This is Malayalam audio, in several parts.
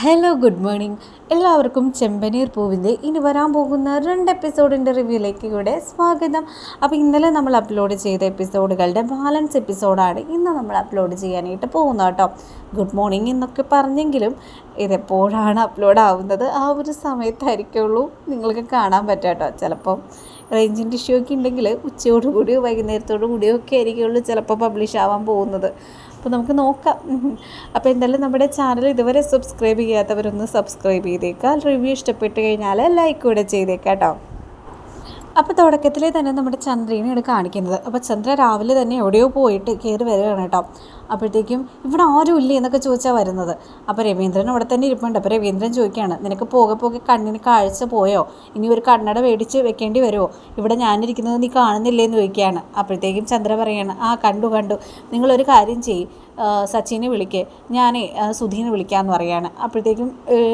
ഹലോ ഗുഡ് മോർണിംഗ് എല്ലാവർക്കും ചെമ്പനീർ പൂവിന്റെ ഇനി വരാൻ പോകുന്ന രണ്ട് എപ്പിസോഡിന്റെ റിവ്യൂയിലേക്ക് കൂടെ സ്വാഗതം. അപ്പോൾ ഇന്നലെ നമ്മൾ അപ്ലോഡ് ചെയ്ത എപ്പിസോഡുകളുടെ ബാലൻസ് എപ്പിസോഡാണ് ഇന്ന് നമ്മൾ അപ്ലോഡ് ചെയ്യാനായിട്ട് പോകുന്നത് കേട്ടോ. ഗുഡ് മോർണിംഗ് എന്നൊക്കെ പറഞ്ഞെങ്കിലും ഇതെപ്പോഴാണ് അപ്ലോഡ് ആവുന്നത്? ആ ഒരു സമയത്തായിരിക്കുള്ളൂ നിങ്ങൾക്ക് കാണാൻ പറ്റുക കേട്ടോ. ചിലപ്പം റേഞ്ചിന്റെ ഇഷ്യൂ ഒക്കെ ഉണ്ടെങ്കിൽ ഉച്ചയോടുകൂടിയോ വൈകുന്നേരത്തോടു കൂടിയോ ഒക്കെ ആയിരിക്കുള്ളൂ ചിലപ്പോൾ പബ്ലിഷ് ആവാൻ പോകുന്നത്. അപ്പോൾ നമുക്ക് നോക്കാം. അപ്പോൾ എന്തായാലും നമ്മുടെ ചാനൽ ഇതുവരെ സബ്സ്ക്രൈബ് ചെയ്യാത്തവരൊന്ന് സബ്സ്ക്രൈബ് ചെയ്തേക്കാം. റിവ്യൂ ഇഷ്ടപ്പെട്ട് കഴിഞ്ഞാൽ ലൈക്ക് കൂടെ ചെയ്തേക്കാം കേട്ടോ. അപ്പോൾ തുടക്കത്തിലേ തന്നെ നമ്മുടെ ചന്ദ്രനെയാണ് കാണിക്കുന്നത്. അപ്പോൾ ചന്ദ്ര രാവിലെ തന്നെ എവിടെയോ പോയിട്ട് കയറി വരികയാണ് കേട്ടോ. അപ്പോഴത്തേക്കും ഇവിടെ ആരും ഇല്ല? എന്നൊക്കെ ചോദിച്ചാൽ വരുന്നത്. അപ്പോൾ രവീന്ദ്രൻ അവിടെ തന്നെ ഇരിപ്പുണ്ട്. അപ്പോൾ രവീന്ദ്രൻ ചോദിക്കുകയാണ് നിനക്ക് പോകെ പോകെ കണ്ണിന് കാഴ്ച പോയോ? ഇനി ഒരു കണ്ണട മേടിച്ച് വെക്കേണ്ടി വരുമോ ഇവിടെ ഞാനിരിക്കുന്നത് നീ കാണുന്നില്ലേ എന്ന് ചോദിക്കുകയാണ്. അപ്പോഴത്തേക്കും ചന്ദ്ര പറയാണ് ആ കണ്ടു കണ്ടു. നിങ്ങളൊരു കാര്യം ചെയ്യും. സച്ചിനെ വിളിക്ക്. ഞാൻ സുധീനെ വിളിക്കാമെന്ന് പറയാണ്. അപ്പോഴത്തേക്കും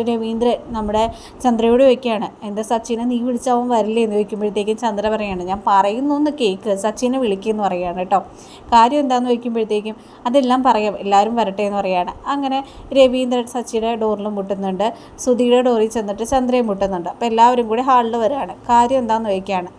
രവീന്ദ്രൻ നമ്മുടെ ചന്ദ്രയോട് ചോദിക്കുകയാണ് എന്താ സച്ചിനെ നീ വിളിച്ചാവും വരില്ലേ? എന്ന് ചോദിക്കുമ്പോഴത്തേക്കും ചന്ദ്ര പറയാണ് ഞാൻ പറയുന്നു ഒന്ന് കേക്ക് സച്ചിനെ വിളിക്കുമെന്ന് പറയാണ് കേട്ടോ കാര്യം എന്താണെന്ന് ചോദിക്കുമ്പോഴത്തേക്കും അതെല്ലാം പറയാം എല്ലാവരും വരട്ടെ എന്ന് പറയാണ്. അങ്ങനെ രവീന്ദ്രൻ സച്ചിയുടെ ഡോറിൽ മുട്ടുന്നുണ്ട് സുധിയുടെ ഡോറിൽ ചെന്നിട്ട് ചന്ദ്രയും മുട്ടുന്നുണ്ട്. അപ്പോൾ എല്ലാവരും കൂടി ഹാളിൽ വരികയാണ് കാര്യം എന്താണെന്ന് ചോദിക്കുകയാണ്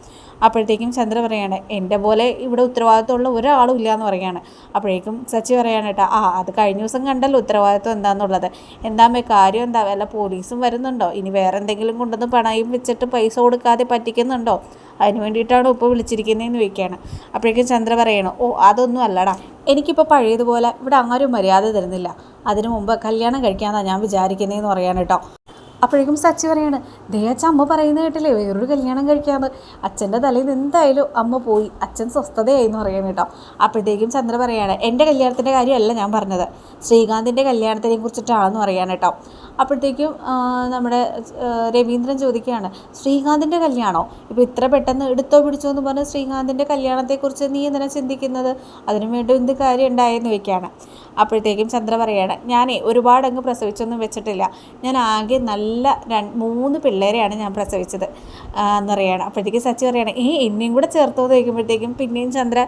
അപ്പോഴത്തേക്കും ചന്ദ്ര പറയാണ് എന്റെ പോലെ ഇവിടെ ഉത്തരവാദിത്തമുള്ള ഒരാളും ഇല്ല എന്ന് പറയാണ്. അപ്പോഴേക്കും സച്ചി പറയാണ് കേട്ടോ ആ അത് കഴിഞ്ഞ ദിവസം കണ്ടല്ലോ ഉത്തരവാദിത്വം എന്താണെന്നുള്ളത് എന്താമേ കാര്യം എന്താ? വല്ല പോലീസും വരുന്നുണ്ടോ? ഇനി വേറെ എന്തെങ്കിലും കൊണ്ടുവന്ന് പണയും വെച്ചിട്ട് പൈസ കൊടുക്കാതെ പറ്റിക്കുന്നുണ്ടോ? അതിന് വേണ്ടിയിട്ടാണ് ഇപ്പോൾ വിളിച്ചിരിക്കുന്നതെന്ന് ചോദിക്കുകയാണ്. അപ്പോഴേക്കും ചന്ദ്ര പറയണം ഓ അതൊന്നും അല്ലടാ. എനിക്കിപ്പോൾ പഴയതുപോലെ ഇവിടെ ആരും മര്യാദ തരുന്നില്ല. അതിനു മുമ്പ് കല്യാണം കഴിക്കാമെന്നാണ് ഞാൻ വിചാരിക്കുന്നതെന്ന് പറയാൻ കേട്ടോ അപ്പോഴേക്കും സച്ചി പറയാണ് ദേ അമ്മ പറയുന്ന കേട്ടില്ലേ വേറൊരു കല്യാണം കഴിക്കാമെന്ന് അച്ഛന്റെ തലയിൽ നിന്ന് എന്തായാലും അമ്മ പോയി അച്ഛൻ സ്വസ്ഥതയായി എന്ന് പറയാൻ കേട്ടോ. അപ്പോഴത്തേക്കും ചന്ദ്ര പറയാണ് എന്റെ കല്യാണത്തിന്റെ കാര്യമല്ല ഞാൻ പറഞ്ഞത്. ശ്രീകാന്തിന്റെ കല്യാണത്തിനെ കുറിച്ചിട്ടാണെന്ന് പറയാൻ കേട്ടോ. അപ്പോഴത്തേക്കും നമ്മുടെ രവീന്ദ്രൻ ചോദിക്കുകയാണ് ശ്രീകാന്തിന്റെ കല്യാണോ? ഇപ്പോൾ ഇത്ര പെട്ടെന്ന് എടുത്തോ പിടിച്ചോ എന്ന് പറഞ്ഞ് ശ്രീകാന്തിന്റെ കല്യാണത്തെക്കുറിച്ച് നീ എന്തിനാ ചിന്തിക്കുന്നത്? അതിനു വേണ്ടി എന്ത് കാര്യം ഉണ്ടായെന്ന് വയ്ക്കുകയാണ് അപ്പോഴത്തേക്കും ചന്ദ്ര പറയാണ് ഞാനേ ഒരുപാട് അങ്ങ് പ്രസവിച്ചൊന്നും വെച്ചിട്ടില്ല. ഞാൻ ആകെ നല്ല രണ്ട് മൂന്ന് പിള്ളേരെയാണ് ഞാൻ പ്രസവിച്ചത്. എന്ന് പറയുകയാണ് അപ്പോഴത്തേക്കും സച്ചി പറയുകയാണ് ഈ എന്നെയും കൂടെ ചേർത്തോ ചോദിക്കുമ്പോഴത്തേക്കും പിന്നെയും ചന്ദ്ര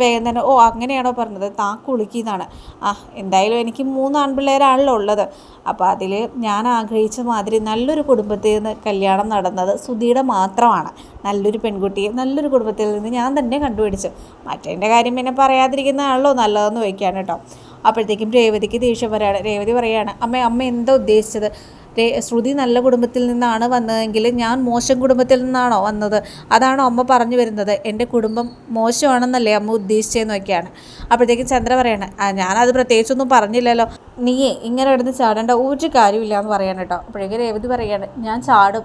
വേഗം തന്നെ ഓ അങ്ങനെയാണോ പറഞ്ഞത്? താ കുളിക്കുന്നതാണ്. ആ എന്തായാലും എനിക്ക് മൂന്ന് ആൺപിള്ളേരാണല്ലോ ഉള്ളത്. അപ്പോൾ അതിൽ ഞാൻ ആഗ്രഹിച്ച മാതിരി നല്ലൊരു കുടുംബത്തിൽ നിന്ന് കല്യാണം നടന്നത് സുധിയുടെ മാത്രമാണ്. നല്ലൊരു പെൺകുട്ടിയെ നല്ലൊരു കുടുംബത്തിൽ നിന്ന് ഞാൻ തന്നെ കണ്ടുപിടിച്ചു. മറ്റേന്റെ കാര്യം പിന്നെ പറയാതിരിക്കുന്നതാണല്ലോ നല്ലതെന്ന് വയ്ക്കാൻ കേട്ടോ. അപ്പോഴത്തേക്കും രേവതിക്ക് ദേഷ്യം പറയുകയാണ് രേവതി പറയാണ് അമ്മ അമ്മ എന്താ ഉദ്ദേശിച്ചത്? ശ്രുതി നല്ല കുടുംബത്തിൽ നിന്നാണ് വന്നതെങ്കിൽ ഞാൻ മോശം കുടുംബത്തിൽ നിന്നാണോ വന്നത്? അതാണോ അമ്മ പറഞ്ഞു വരുന്നത്. എന്റെ കുടുംബം മോശമാണെന്നല്ലേ അമ്മ ഉദ്ദേശിച്ചതെന്ന് നോക്കിയാണ് അപ്പോഴത്തേക്കും ചന്ദ്ര പറയണേ ഞാനത് പ്രത്യേകിച്ചൊന്നും പറഞ്ഞില്ലല്ലോ. നീയേ ഇങ്ങനെ ഇടന്ന് ചാടേണ്ട ഒരു കാര്യമില്ല എന്ന് പറയണം കേട്ടോ. അപ്പോഴേക്കും രേവതി പറയാണ് ഞാൻ ചാടും.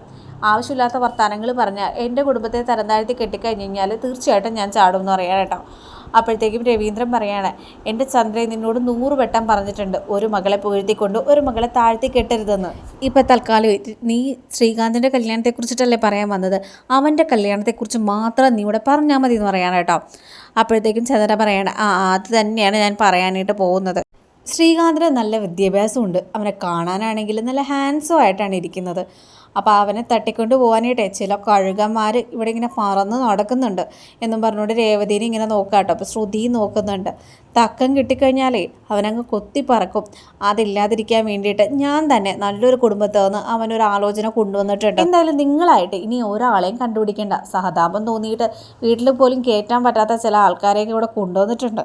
ആവശ്യമില്ലാത്ത വർത്തമാനങ്ങൾ പറഞ്ഞാൽ എന്റെ കുടുംബത്തെ തരം താഴ്ത്തി കെട്ടിക്കഴിഞ്ഞ് കഴിഞ്ഞാൽ തീർച്ചയായിട്ടും ഞാൻ ചാടും എന്ന് പറയാൻ കേട്ടോ. അപ്പോഴത്തേക്കും രവീന്ദ്രൻ പറയാണ് എന്റെ ചന്ദ്രൻ നിന്നോട് നൂറ് വട്ടം പറഞ്ഞിട്ടുണ്ട് ഒരു മകളെ പുകഴ്ത്തിക്കൊണ്ട് ഒരു മകളെ താഴ്ത്തി കെട്ടരുതെന്ന്. ഇപ്പം തൽക്കാലം നീ ശ്രീകാന്തിന്റെ കല്യാണത്തെക്കുറിച്ചിട്ടല്ലേ പറയാൻ വന്നത്? അവന്റെ കല്യാണത്തെക്കുറിച്ച് മാത്രം നീ ഇവിടെ പറഞ്ഞാൽ മതി എന്ന് പറയാൻ കേട്ടോ. അപ്പോഴത്തേക്കും ചന്ദ്ര പറയാണ് ആ അത് തന്നെയാണ് ഞാൻ പറയാനായിട്ട് പോകുന്നത്. ശ്രീകാന്തിന് നല്ല വിദ്യാഭ്യാസമുണ്ട്. അവനെ കാണാനാണെങ്കിൽ നല്ല ഹാൻസോ ആയിട്ടാണ് ഇരിക്കുന്നത്. അപ്പോൾ അവനെ തട്ടിക്കൊണ്ട് പോകാനായിട്ടേ ചില കഴുകന്മാർ ഇവിടെ ഇങ്ങനെ പറന്ന് നടക്കുന്നുണ്ട് എന്നും പറഞ്ഞുകൊണ്ട് രേവതിനെ ഇങ്ങനെ നോക്കാട്ടോ. അപ്പോൾ ശ്രുതി നോക്കുന്നുണ്ട്. തക്കം കിട്ടിക്കഴിഞ്ഞാലേ അവനങ്ങ് കൊത്തി പറക്കും. അതില്ലാതിരിക്കാൻ വേണ്ടിയിട്ട് ഞാൻ തന്നെ നല്ലൊരു കുടുംബത്തിൽ നിന്ന് അവനൊരു ആലോചന കൊണ്ടുവന്നിട്ടുണ്ട്. എന്തായാലും നിങ്ങളായിട്ട് ഇനി ഒരാളെയും കണ്ടുപിടിക്കേണ്ട സഹതാപം തോന്നിയിട്ട് വീട്ടിൽ പോലും കയറ്റാൻ പറ്റാത്ത ചില ആൾക്കാരെയൊക്കെ ഇവിടെ കൊണ്ടുവന്നിട്ടുണ്ട്.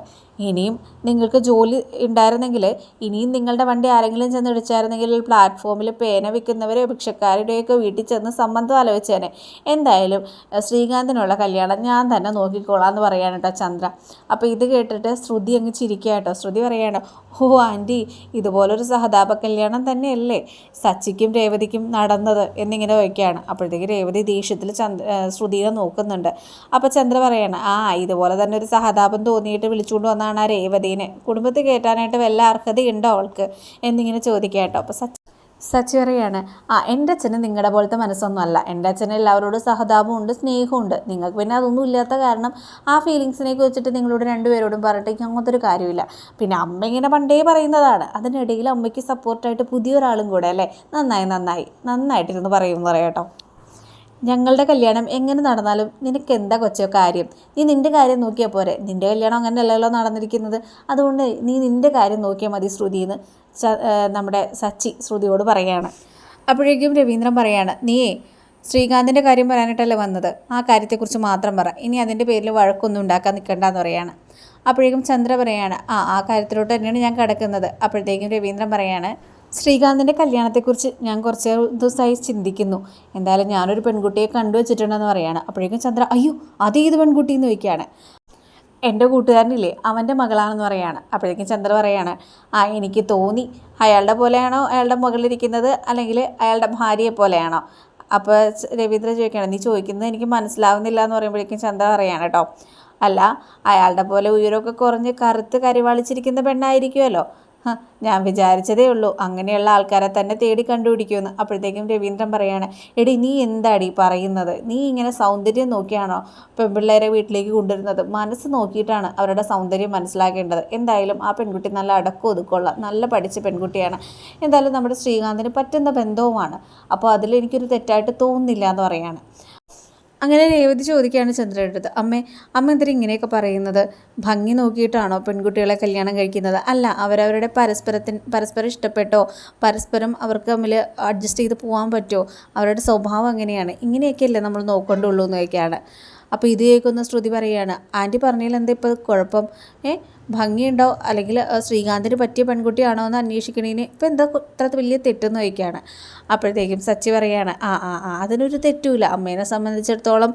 ഇനിയും നിങ്ങൾക്ക് ജോലി ഉണ്ടായിരുന്നെങ്കിൽ ഇനിയും നിങ്ങളുടെ വണ്ടി ആരെങ്കിലും ചെന്ന് ഇടിച്ചായിരുന്നെങ്കിൽ പ്ലാറ്റ്ഫോമിൽ പേന വിൽക്കുന്നവരെ ഭിക്ഷക്കാരുടെയൊക്കെ വീട്ടിൽ ചെന്ന് സംബന്ധം ആലോചിച്ചേനെ. എന്തായാലും ശ്രീകാന്തിനുള്ള കല്യാണം ഞാൻ തന്നെ നോക്കിക്കോളാം എന്ന് പറയാണ് കേട്ടോ ചന്ദ്ര. അപ്പോൾ ഇത് കേട്ടിട്ട് ശ്രുതി അങ്ങ് ചിരിക്കുക കേട്ടോ ശ്രുതി പറയാണ് ഓ ആന്റി ഇതുപോലൊരു സഹതാപ കല്യാണം തന്നെയല്ലേ? സച്ചിക്കും രേവതിക്കും നടന്നത് എന്നിങ്ങനെ വയ്ക്കുകയാണ് അപ്പോഴത്തേക്ക് രേവതി ദേഷ്യത്തിൽ ചന്ദ്ര ശ്രുതിയെ നോക്കുന്നുണ്ട്. അപ്പോൾ ചന്ദ്ര പറയാണ് ആ ഇതുപോലെ തന്നെ ഒരു സഹതാപം തോന്നിയിട്ട് വിളിച്ചുകൊണ്ട് വന്നാണ് ആ രേവതീനെ. കുടുംബത്തിൽ കയറ്റാനായിട്ട് വല്ല അർഹതയുണ്ടോ അവൾക്ക്? എന്നിങ്ങനെ ചോദിക്കുക കേട്ടോ. അപ്പോൾ സച്ച സച്ചി പറയാണ് ആ എന്റെ അച്ഛന് നിങ്ങളുടെ പോലത്തെ മനസ്സൊന്നും അല്ല. എന്റെ അച്ഛന് എല്ലാവരോടും സഹതാപമുണ്ട് സ്നേഹമുണ്ട് നിങ്ങൾക്ക് പിന്നെ അതൊന്നും ഇല്ലാത്ത കാരണം ആ ഫീലിങ്സിനെ കുറിച്ചിട്ട് നിങ്ങളോട് രണ്ടുപേരോടും പറഞ്ഞിട്ട് അങ്ങനത്തെ ഒരു കാര്യമില്ല. പിന്നെ അമ്മ ഇങ്ങനെ പണ്ടേ പറയുന്നതാണ്. അതിനിടയിൽ അമ്മയ്ക്ക് സപ്പോർട്ടായിട്ട് പുതിയൊരാളും കൂടെ അല്ലേ? നന്നായി നന്നായി. നന്നായിട്ടിരുന്ന് പറയുമെന്ന് പറയാം കേട്ടോ. ഞങ്ങളുടെ കല്യാണം എങ്ങനെ നടന്നാലും നിനക്ക് എന്താ കൊച്ചോ കാര്യം? നീ നിന്റെ കാര്യം നോക്കിയാൽ പോരെ. നിന്റെ കല്യാണം അങ്ങനെയല്ലല്ലോ നടന്നിരിക്കുന്നത്. അതുകൊണ്ട് നീ നിന്റെ കാര്യം നോക്കിയാൽ മതി ശ്രുതിന്ന് ച- നമ്മുടെ സച്ചി ശ്രുതിയോട് പറയുകയാണ് അപ്പോഴേക്കും രവീന്ദ്രൻ പറയാണ് നീയേ ശ്രീകാന്തിന്റെ കാര്യം പറയാനായിട്ടല്ലേ വന്നത്? ആ കാര്യത്തെക്കുറിച്ച് മാത്രം പറ. ഇനി അതിന്റെ പേരിൽ വഴക്കൊന്നും ഉണ്ടാക്കാൻ നിൽക്കണ്ടെന്ന് പറയാണ്. അപ്പോഴേക്കും ചന്ദ്ര പറയാണ് ആ ആ കാര്യത്തിലോട്ട് തന്നെയാണ് ഞാൻ കിടക്കുന്നത്. അപ്പോഴത്തേക്കും രവീന്ദ്രൻ പറയാണ് ശ്രീകാന്തിന്റെ കല്യാണത്തെക്കുറിച്ച് ഞാൻ കുറച്ച് ദിവസമായി ചിന്തിക്കുന്നു. എന്തായാലും ഞാനൊരു പെൺകുട്ടിയെ കണ്ടു വെച്ചിട്ടുണ്ടെന്ന് പറയാണ്. അപ്പോഴേക്കും ചന്ദ്ര അയ്യോ അത് ഏത് പെൺകുട്ടി? എന്ന് ചോദിക്കുകയാണ്. എന്റെ കൂട്ടുകാരനില്ലേ അവന്റെ മകളാണെന്ന് പറയാണ്. അപ്പോഴേക്കും ചന്ദ്ര പറയാണ് ആ എനിക്ക് തോന്നി. അയാളുടെ പോലെയാണോ അയാളുടെ മകളിരിക്കുന്നത്? അല്ലെങ്കിൽ അയാളുടെ ഭാര്യയെ പോലെയാണോ? അപ്പോൾ രവീന്ദ്ര ചോദിക്കുകയാണ് നീ ചോദിക്കുന്നത് എനിക്ക് മനസ്സിലാവുന്നില്ല എന്ന് പറയുമ്പോഴേക്കും ചന്ദ്ര പറയാണ് കേട്ടോ അല്ല അയാളുടെ പോലെ ഉയരമൊക്കെ കുറഞ്ഞ് കറുത്ത് കരിവാളിച്ചിരിക്കുന്ന പെണ്ണായിരിക്കുമല്ലോ ഞാൻ വിചാരിച്ചതേ ഉള്ളൂ. അങ്ങനെയുള്ള ആൾക്കാരെ തന്നെ തേടി കണ്ടുപിടിക്കുമെന്ന്. അപ്പോഴത്തേക്കും രവീന്ദ്രൻ പറയാണ് എടി നീ എന്താടി പറയുന്നത്? നീ ഇങ്ങനെ സൗന്ദര്യം നോക്കിയാണോ പെൺപിള്ളേരെ വീട്ടിലേക്ക് കൊണ്ടുവരുന്നത്? മനസ്സ് നോക്കിയിട്ടാണ് അവരുടെ സൗന്ദര്യം മനസ്സിലാക്കേണ്ടത്. എന്തായാലും ആ പെൺകുട്ടി നല്ല അടക്കം ഒതുക്കുള്ള നല്ല പഠിച്ച പെൺകുട്ടിയാണ്. എന്തായാലും നമ്മുടെ ശ്രീകാന്തിന് പറ്റുന്ന ബന്ധവുമാണ്. അപ്പോൾ അതിൽ എനിക്കൊരു തെറ്റായിട്ട് തോന്നുന്നില്ല എന്ന് പറയാണ്. അങ്ങനെ രേവതി ചോദിക്കുകയാണ് ചന്ദ്രയുടെ അടുത്ത് അമ്മേ അമ്മ എന്തിനാ ഇങ്ങനെയൊക്കെ പറയുന്നത്? ഭംഗി നോക്കിയിട്ടാണോ പെൺകുട്ടികളെ കല്യാണം കഴിക്കുന്നത്? അല്ല അവരവരുടെ പരസ്പരത്തിന് പരസ്പരം ഇഷ്ടപ്പെട്ടോ? പരസ്പരം അവർക്ക് തമ്മിൽ അഡ്ജസ്റ്റ് ചെയ്ത് പോകാൻ പറ്റുമോ അവരുടെ സ്വഭാവം എങ്ങനെയാണ് ഇങ്ങനെയൊക്കെയല്ലേ നമ്മൾ നോക്കേണ്ടുള്ളൂ എന്നൊക്കെയാണ് അപ്പോൾ ഇത് കേൾക്കുന്ന ശ്രുതി പറയുകയാണ് ആന്റി പറഞ്ഞതിൽ എന്താ ഇപ്പോൾ കുഴപ്പം? ഏ ഭംഗിയുണ്ടോ? അല്ലെങ്കിൽ ശ്രീകാന്തിന് പറ്റിയ പെൺകുട്ടിയാണോ എന്ന് അന്വേഷിക്കണേന് ഇപ്പോൾ എന്താ ഇത്ര വലിയ തെറ്റെന്ന് ചോദിക്കുകയാണ് അപ്പോഴത്തേക്കും സച്ചി പറയുകയാണ് ആ ആ ആ അതിനൊരു തെറ്റുമില്ല അമ്മേനെ സംബന്ധിച്ചിടത്തോളം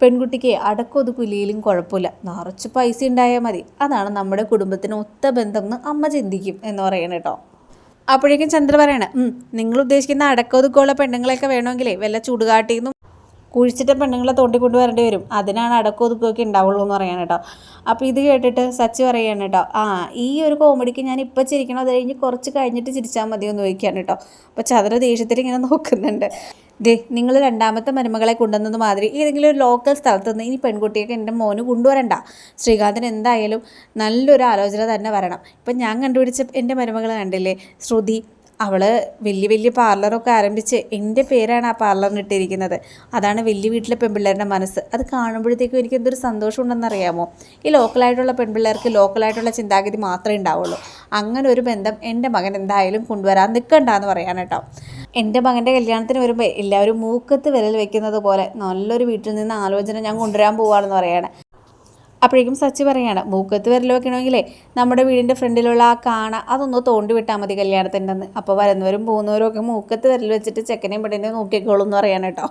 പെൺകുട്ടിക്ക് അടക്കൊതുക്കുലിയിലും കുഴപ്പമില്ല. നിറച്ച് പൈസ ഉണ്ടായാൽ മതി. അതാണ് നമ്മുടെ കുടുംബത്തിന് ഒത്ത ബന്ധം എന്ന് അമ്മ ചിന്തിക്കും എന്ന് പറയണം കേട്ടോ. അപ്പോഴേക്കും ചന്ദ്ര പറയണ നിങ്ങൾ ഉദ്ദേശിക്കുന്ന അടക്കൊതുക്കുള്ള പെണ്ണുങ്ങളെയൊക്കെ വേണമെങ്കിലേ വല്ല ചുടുകാട്ടിൽ കുഴിച്ചിട്ട പെണ്ണുങ്ങളെ തോണ്ടിക്കൊണ്ട് വരേണ്ടി വരും. അതിനാണ് അടക്കം ഒതുക്കുകയൊക്കെ ഉണ്ടാവുള്ളൂ എന്ന് പറയാൻ കേട്ടോ. അപ്പോൾ ഇത് കേട്ടിട്ട് സച്ചി പറയാണ് കേട്ടോ ആ ഈ ഒരു കോമഡിക്ക് ഞാൻ ഇപ്പോൾ ചിരിക്കണം. അത് കഴിഞ്ഞ് കുറച്ച് കഴിഞ്ഞിട്ട് ചിരിച്ചാൽ മതി എന്ന് ചോദിക്കുകയാണ് കേട്ടോ. അപ്പോൾ ചതുര ദേഷ്യത്തിൽ ഇങ്ങനെ നോക്കുന്നുണ്ട്. ദേ നിങ്ങൾ രണ്ടാമത്തെ മരുമകളെ കൊണ്ടുവന്നത് മാതിരി ഏതെങ്കിലും ഒരു ലോക്കൽ സ്ഥലത്ത് നിന്ന് ഇനി പെൺകുട്ടിയൊക്കെ എന്റെ മോന് കൊണ്ടുവരണ്ട. ശ്രീകാന്തിന് എന്തായാലും നല്ലൊരു ആലോചന തന്നെ വരണം. ഇപ്പം ഞാൻ കണ്ടുപിടിച്ച എന്റെ മരുമകൾ കണ്ടില്ലേ ശ്രുതി അവൾ വലിയ വലിയ പാർലറൊക്കെ ആരംഭിച്ച് എന്റെ പേരാണ് ആ പാർലറിന് ഇട്ടിരിക്കുന്നത്. അതാണ് വലിയ വീട്ടിലെ പെൺപിള്ളേരുടെ മനസ്സ്. അത് കാണുമ്പോഴത്തേക്കും എനിക്ക് എന്തൊരു സന്തോഷം ഉണ്ടെന്നറിയാമോ ഈ ലോക്കലായിട്ടുള്ള പെൺപിള്ളേർക്ക് ലോക്കലായിട്ടുള്ള ചിന്താഗതി മാത്രമേ ഉണ്ടാവുള്ളൂ. അങ്ങനെ ഒരു ബന്ധം എന്റെ മകൻ എന്തായാലും കൊണ്ടുവരാൻ നിൽക്കണ്ട എന്ന് പറയാൻ കേട്ടോ. എന്റെ മകന്റെ കല്യാണത്തിന് വരുമ്പോൾ എല്ലാവരും മൂക്കത്ത് വിരൽ വെക്കുന്നത് പോലെ നല്ലൊരു വീട്ടിൽ നിന്ന് ആലോചന ഞാൻ കൊണ്ടുവരാൻ പോവാണെന്ന് പറയാണ്. അപ്പോഴേക്കും സച്ചി പറയാണ് മൂക്കത്ത് വിരൽ വെക്കണമെങ്കിലേ നമ്മുടെ വീടിന്റെ ഫ്രണ്ടിലുള്ള ആ കാണ അതൊന്ന് തോണ്ടി വിട്ടാൽ മതി കല്യാണത്തിന്റെ അപ്പോൾ വരുന്നവരും പോകുന്നവരും ഒക്കെ മൂക്കത്ത് വിരൽ വെച്ചിട്ട് ചെക്കനെയും പെണ്ണിനെയും നോക്കിക്കോളും എന്ന് കേട്ടോ.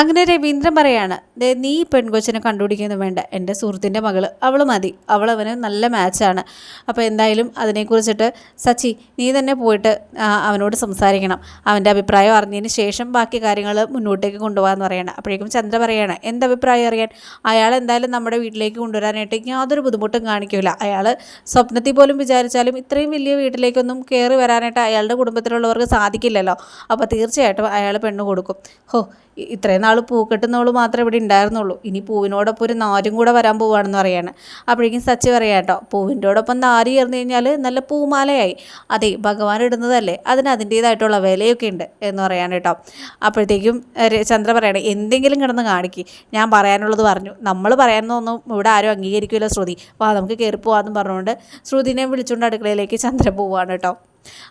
അങ്ങനെ രവീന്ദ്രൻ പറയാണ് "ദേ, നീ പെൺകൊച്ചിനെ കണ്ടുപിടിക്കുന്നു വേണ്ട. എന്റെ സുഹൃത്തിന്റെ മകൾ അവൾ മതി. അവൾ അവന് നല്ല മാച്ചാണ് അപ്പോൾ എന്തായാലും അതിനെക്കുറിച്ചിട്ട് സച്ചി നീ തന്നെ പോയിട്ട് അവനോട് സംസാരിക്കണം. അവന്റെ അഭിപ്രായം അറിഞ്ഞതിന് ശേഷം ബാക്കി കാര്യങ്ങൾ മുന്നോട്ടേക്ക് കൊണ്ടുപോകാമെന്ന് പറയണം. അപ്പോഴേക്കും ചന്ദ്ര പറയാണ് എന്ത് അഭിപ്രായം അറിയാൻ? അയാൾ എന്തായാലും നമ്മുടെ വീട്ടിലേക്ക് കൊണ്ടുവരാനായിട്ട് യാതൊരു ബുദ്ധിമുട്ടും കാണിക്കില്ല അയാൾ സ്വപ്നത്തിൽ പോലും വിചാരിച്ചാലും ഇത്രയും വലിയ വീട്ടിലേക്കൊന്നും കയറി വരാനായിട്ട് അയാളുടെ കുടുംബത്തിലുള്ളവർക്ക് സാധിക്കില്ലല്ലോ. അപ്പോൾ തീർച്ചയായിട്ടും അയാൾ പെണ്ണ് കൊടുക്കും. ഹോ ഇത്രയും നാൾ പൂക്കെട്ടുന്നവൾ മാത്രമേ ഇവിടെ ഉണ്ടായിരുന്നുള്ളൂ. ഇനി പൂവിനോടൊപ്പം ഒരു നാരും കൂടെ വരാൻ പോവുകയാണെന്ന് പറയാണ്. അപ്പോഴേക്കും സച്ചി പറയാം കേട്ടോ പൂവിന്റെയോടൊപ്പം നാരി ചേർന്ന് കഴിഞ്ഞാൽ നല്ല പൂമാലയായി. അതെ ഭഗവാൻ ഇടുന്നതല്ലേ അതിന് അതിന്റേതായിട്ടുള്ള വിലയൊക്കെ ഉണ്ട് എന്ന് പറയാണ് കേട്ടോ അപ്പോഴത്തേക്കും ചന്ദ്ര പറയണേ എന്തെങ്കിലും കിടന്ന് കാണിക്ക്. ഞാൻ പറയാനുള്ളത് പറഞ്ഞു. നമ്മൾ പറയാനൊന്നും ഇവിടെ ആരും അംഗീകരിക്കില്ല ശ്രുതി. അപ്പോൾ നമുക്ക് കയറി പോവാമെന്ന് പറഞ്ഞുകൊണ്ട് ശ്രുതിനെ വിളിച്ചുകൊണ്ട് അടുക്കളയിലേക്ക് ചന്ദ്ര പോവാണ് കേട്ടോ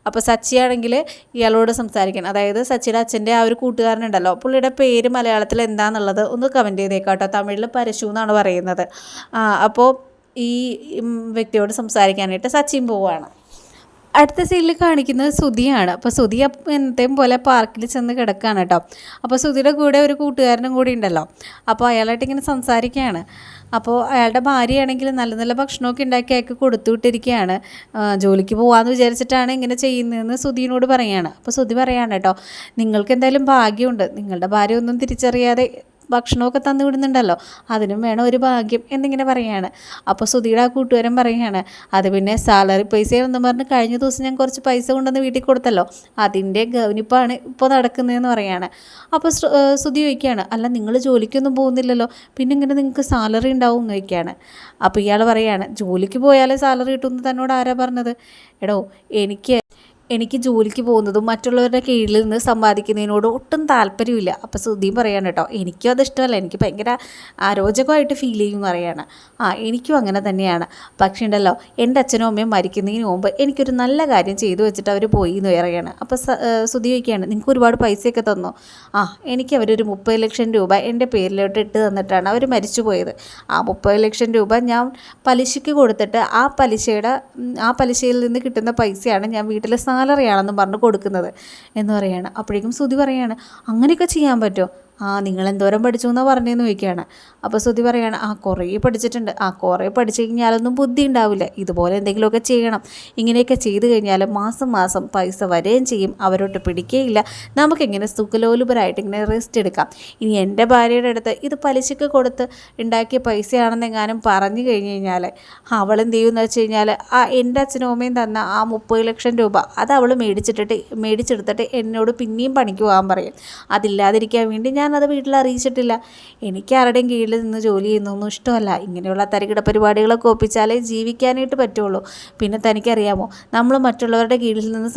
അപ്പോൾ സച്ചിയാണെങ്കിൽ ഇയാളോട് സംസാരിക്കണം അതായത് സച്ചിയുടെ അച്ഛന്റെ ആ ഒരു കൂട്ടുകാരനുണ്ടല്ലോ. പുള്ളിയുടെ പേര് മലയാളത്തിൽ എന്താണെന്നുള്ളത് ഒന്ന് കമന്റ് ചെയ്തേക്കാട്ടോ തമിഴിൽ പരശു എന്നാണ് പറയുന്നത്. അപ്പോൾ ഈ വ്യക്തിയോട് സംസാരിക്കാനായിട്ട് സച്ചിൻ പോവുകയാണ്. അടുത്ത സീനിൽ കാണിക്കുന്നത് സുധിയാണ്. അപ്പോൾ സുധി എന്നത്തെയും പോലെ പാർക്കിൽ ചെന്ന് കിടക്കുകയാണ് കേട്ടോ. അപ്പോൾ സുധിയുടെ കൂടെ ഒരു കൂട്ടുകാരനും കൂടി ഉണ്ടല്ലോ. അപ്പോൾ അയാളായിട്ട് ഇങ്ങനെ സംസാരിക്കുകയാണ്. അപ്പോൾ അയാളുടെ ഭാര്യയാണെങ്കിൽ നല്ല നല്ല ഭക്ഷണമൊക്കെ ഉണ്ടാക്കി അയാൾക്ക് കൊടുത്തു വിട്ടിരിക്കുകയാണ്. ജോലിക്ക് പോകാമെന്ന് വിചാരിച്ചിട്ടാണ് ഇങ്ങനെ ചെയ്യുന്നതെന്ന് സുധീനോട് പറയുകയാണ് അപ്പോൾ സുധി പറയാണ് കേട്ടോ നിങ്ങൾക്ക് എന്തായാലും ഭാഗ്യമുണ്ട്. നിങ്ങളുടെ ഭാര്യ ഒന്നും തിരിച്ചറിയാതെ ഭക്ഷണമൊക്കെ തന്നു വിടുന്നുണ്ടല്ലോ. അതിനും വേണം ഒരു ഭാഗ്യം എന്നിങ്ങനെ പറയുകയാണ് അപ്പോൾ സുധീടെ ആ കൂട്ടുകാരൻ പറയുകയാണ് അത് പിന്നെ സാലറി പൈസയാണെന്ന് പറഞ്ഞ് കഴിഞ്ഞ ദിവസം ഞാൻ കുറച്ച് പൈസ കൊണ്ടുവന്ന് വീട്ടിൽ കൊടുത്തല്ലോ. അതിന്റെ ഗവനിപ്പാണ് ഇപ്പോൾ നടക്കുന്നതെന്ന് പറയുകയാണ് അപ്പോൾ സുധി ചോദിക്കുകയാണ് അല്ല നിങ്ങൾ ജോലിക്കൊന്നും പോകുന്നില്ലല്ലോ. പിന്നെ ഇങ്ങനെ നിങ്ങൾക്ക് സാലറി ഉണ്ടാവും? എന്ന് ചോദിക്കുകയാണ്. അപ്പോൾ ഇയാൾ പറയുകയാണ് ജോലിക്ക് പോയാലേ സാലറി കിട്ടുമെന്ന് തന്നോട് ആരാ പറഞ്ഞത്? എടോ എനിക്ക് എനിക്ക് ജോലിക്ക് പോകുന്നതും മറ്റുള്ളവരുടെ കീഴിൽ നിന്ന് സമ്പാദിക്കുന്നതിനോട് ഒട്ടും താല്പര്യമില്ല. അപ്പോൾ സുധീം പറയാണ് കേട്ടോ എനിക്കും അത് ഇഷ്ടമല്ല. എനിക്ക് ഭയങ്കര അരോചകമായിട്ട് ഫീൽ ചെയ്യും എന്ന് പറയാണ്. ആ എനിക്കും അങ്ങനെ തന്നെയാണ്. പക്ഷേ ഉണ്ടല്ലോ എന്റെ അച്ഛനും അമ്മയും മരിക്കുന്നതിന് മുമ്പ് എനിക്കൊരു നല്ല കാര്യം ചെയ്തു വെച്ചിട്ട് അവർ പോയി എന്ന് പറയുകയാണ് അപ്പോൾ സുധി ചോദിക്കുകയാണ് നിങ്ങൾക്ക് ഒരുപാട് പൈസയൊക്കെ തന്നോ? ആ എനിക്ക് അവരൊരു മുപ്പത് ലക്ഷം രൂപ എന്റെ പേരിലോട്ട് ഇട്ട് തന്നിട്ടാണ് അവർ മരിച്ചു പോയത്. ആ മുപ്പത് ലക്ഷം രൂപ ഞാൻ പലിശയ്ക്ക് കൊടുത്തിട്ട് ആ പലിശയുടെ ആ പലിശയിൽ നിന്ന് കിട്ടുന്ന പൈസയാണ് ഞാൻ വീട്ടിലെ സാലറി ആണെന്ന് പറഞ്ഞ് കൊടുക്കുന്നത് എന്ന് പറയാണ്. അപ്പോഴേക്കും ശ്രുതി പറയാണ് അങ്ങനെയൊക്കെ ചെയ്യാൻ പറ്റുമോ? ആ നിങ്ങൾ എന്തോരം പഠിച്ചു എന്നാണ് പറഞ്ഞതെന്ന് ചോദിക്കുകയാണ്. അപ്പോൾ ശ്രുതി പറയുകയാണ് ആ കുറേ പഠിച്ചിട്ടുണ്ട്. ആ കുറേ പഠിച്ചു കഴിഞ്ഞാലൊന്നും ബുദ്ധി ഉണ്ടാവില്ല ഇതുപോലെ എന്തെങ്കിലുമൊക്കെ ചെയ്യണം. ഇങ്ങനെയൊക്കെ ചെയ്തു കഴിഞ്ഞാൽ മാസം മാസം പൈസ വരികയും ചെയ്യും. അവരോട്ട് പിടിക്കുകയില്ല നമുക്കിങ്ങനെ സുഖലോലുപരായിട്ട് ഇങ്ങനെ റെസ്റ്റ് എടുക്കാം. ഇനി എന്റെ ഭാര്യയുടെ അടുത്ത് ഇത് പലിശക്ക് കൊടുത്ത് ഉണ്ടാക്കിയ പൈസയാണെന്നെങ്ങാനും പറഞ്ഞു കഴിഞ്ഞ് കഴിഞ്ഞാൽ അവൾ എന്ത് ചെയ്യുമെന്ന് വെച്ച് കഴിഞ്ഞാൽ ആ എന്റെ അച്ഛനും അമ്മയും തന്ന ആ മുപ്പത് ലക്ഷം രൂപ അത് അവൾ മേടിച്ചിട്ടിട്ട് മേടിച്ചെടുത്തിട്ട് എന്നോട് പിന്നെയും പണിക്ക് പോകാൻ പറയും. അതില്ലാതിരിക്കാൻ വേണ്ടി ഞാനത് വീട്ടിൽ അറിയിച്ചിട്ടില്ല. എനിക്ക് ആരുടെയും കീഴിൽ നിന്ന് ജോലി ചെയ്യുന്നൊന്നും ഇഷ്ടമല്ല. ഇങ്ങനെയുള്ള തരികിട പരിപാടികളൊക്കെ ഒപ്പിച്ചാലേ ജീവിക്കാനായിട്ട് പറ്റുള്ളൂ. പിന്നെ തനിക്കറിയാമോ നമ്മൾ മറ്റുള്ളവരുടെ കീഴിൽ നിന്ന്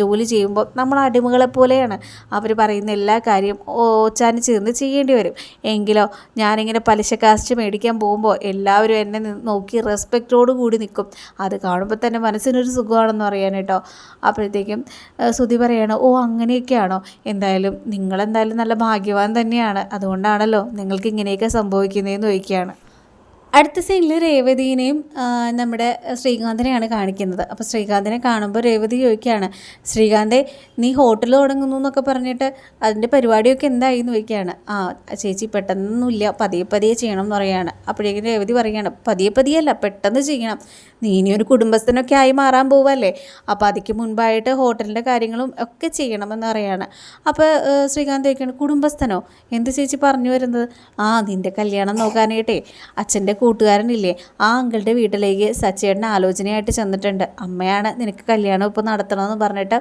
ജോലി ചെയ്യുമ്പോൾ നമ്മൾ അടിമകളെ പോലെയാണ്. അവർ പറയുന്ന എല്ലാ കാര്യം ഓച്ചാനി ചേർന്ന് ചെയ്യേണ്ടി വരും. എങ്കിലോ ഞാനിങ്ങനെ പലിശ കാശ് മേടിക്കാൻ പോകുമ്പോൾ എല്ലാവരും എന്നെ നോക്കി റെസ്പെക്റ്റോട് കൂടി നിൽക്കും. അത് കാണുമ്പോൾ തന്നെ മനസ്സിനൊരു സുഖമാണെന്ന് പറയാൻ കേട്ടോ. അപ്പോഴത്തേക്കും ശ്രുതി പറയാണ് ഓ അങ്ങനെയൊക്കെയാണോ? എന്തായാലും നിങ്ങളെന്തായാലും നല്ല ഭാഗ്യവാൻ തന്നെയാണ്. അതുകൊണ്ടാണല്ലോ നിങ്ങൾക്ക് ഇങ്ങനെയൊക്കെ സംഭവിക്കുന്നതെന്ന് ചോദിക്കുകയാണ്. അടുത്ത സീനിൽ രേവതിനെയും നമ്മുടെ ശ്രീകാന്തിനെയാണ് കാണിക്കുന്നത്. അപ്പോൾ ശ്രീകാന്തിനെ കാണുമ്പോൾ രേവതി ചോദിക്കുകയാണ് ശ്രീകാന്തെ നീ ഹോട്ടൽ തുടങ്ങുന്നു എന്നൊക്കെ പറഞ്ഞിട്ട് അതിന്റെ പരിപാടിയൊക്കെ എന്തായി? എന്ന് ചോദിക്കുകയാണ്. ആ ചേച്ചി പെട്ടെന്നൊന്നുമില്ല പതിയെ പതിയെ ചെയ്യണം എന്ന് പറയുകയാണ്. അപ്പോഴേക്കും രേവതി പറയുകയാണ് പതിയെ പതിയല്ല പെട്ടെന്ന് ചെയ്യണം. നീ ഒരു കുടുംബസ്ഥനൊക്കെ ആയി മാറാൻ പോവല്ലേ? അപ്പോൾ അതിക്ക് മുൻപായിട്ട് ഹോട്ടലിന്റെ കാര്യങ്ങളും ഒക്കെ ചെയ്യണമെന്ന് പറയാണ് അപ്പോൾ ശ്രീകാന്ത് ചോദിക്കുകയാണ് കുടുംബസ്ഥനോ? എന്ത് ചേച്ചി പറഞ്ഞു വരുന്നത്? ആ നിന്റെ കല്യാണം നോക്കാനായിട്ടേ. അച്ഛന്റെ കൂട്ടുകാരനില്ലേ? ആ അങ്കിളുടെ വീട്ടിലേക്ക് സച്ചേട്ടൻ ആലോചനയായിട്ട് ചെന്നിട്ടുണ്ട്. അമ്മയാണ് നിനക്ക് കല്യാണം ഇപ്പോൾ നടത്തണമെന്ന് പറഞ്ഞിട്ട്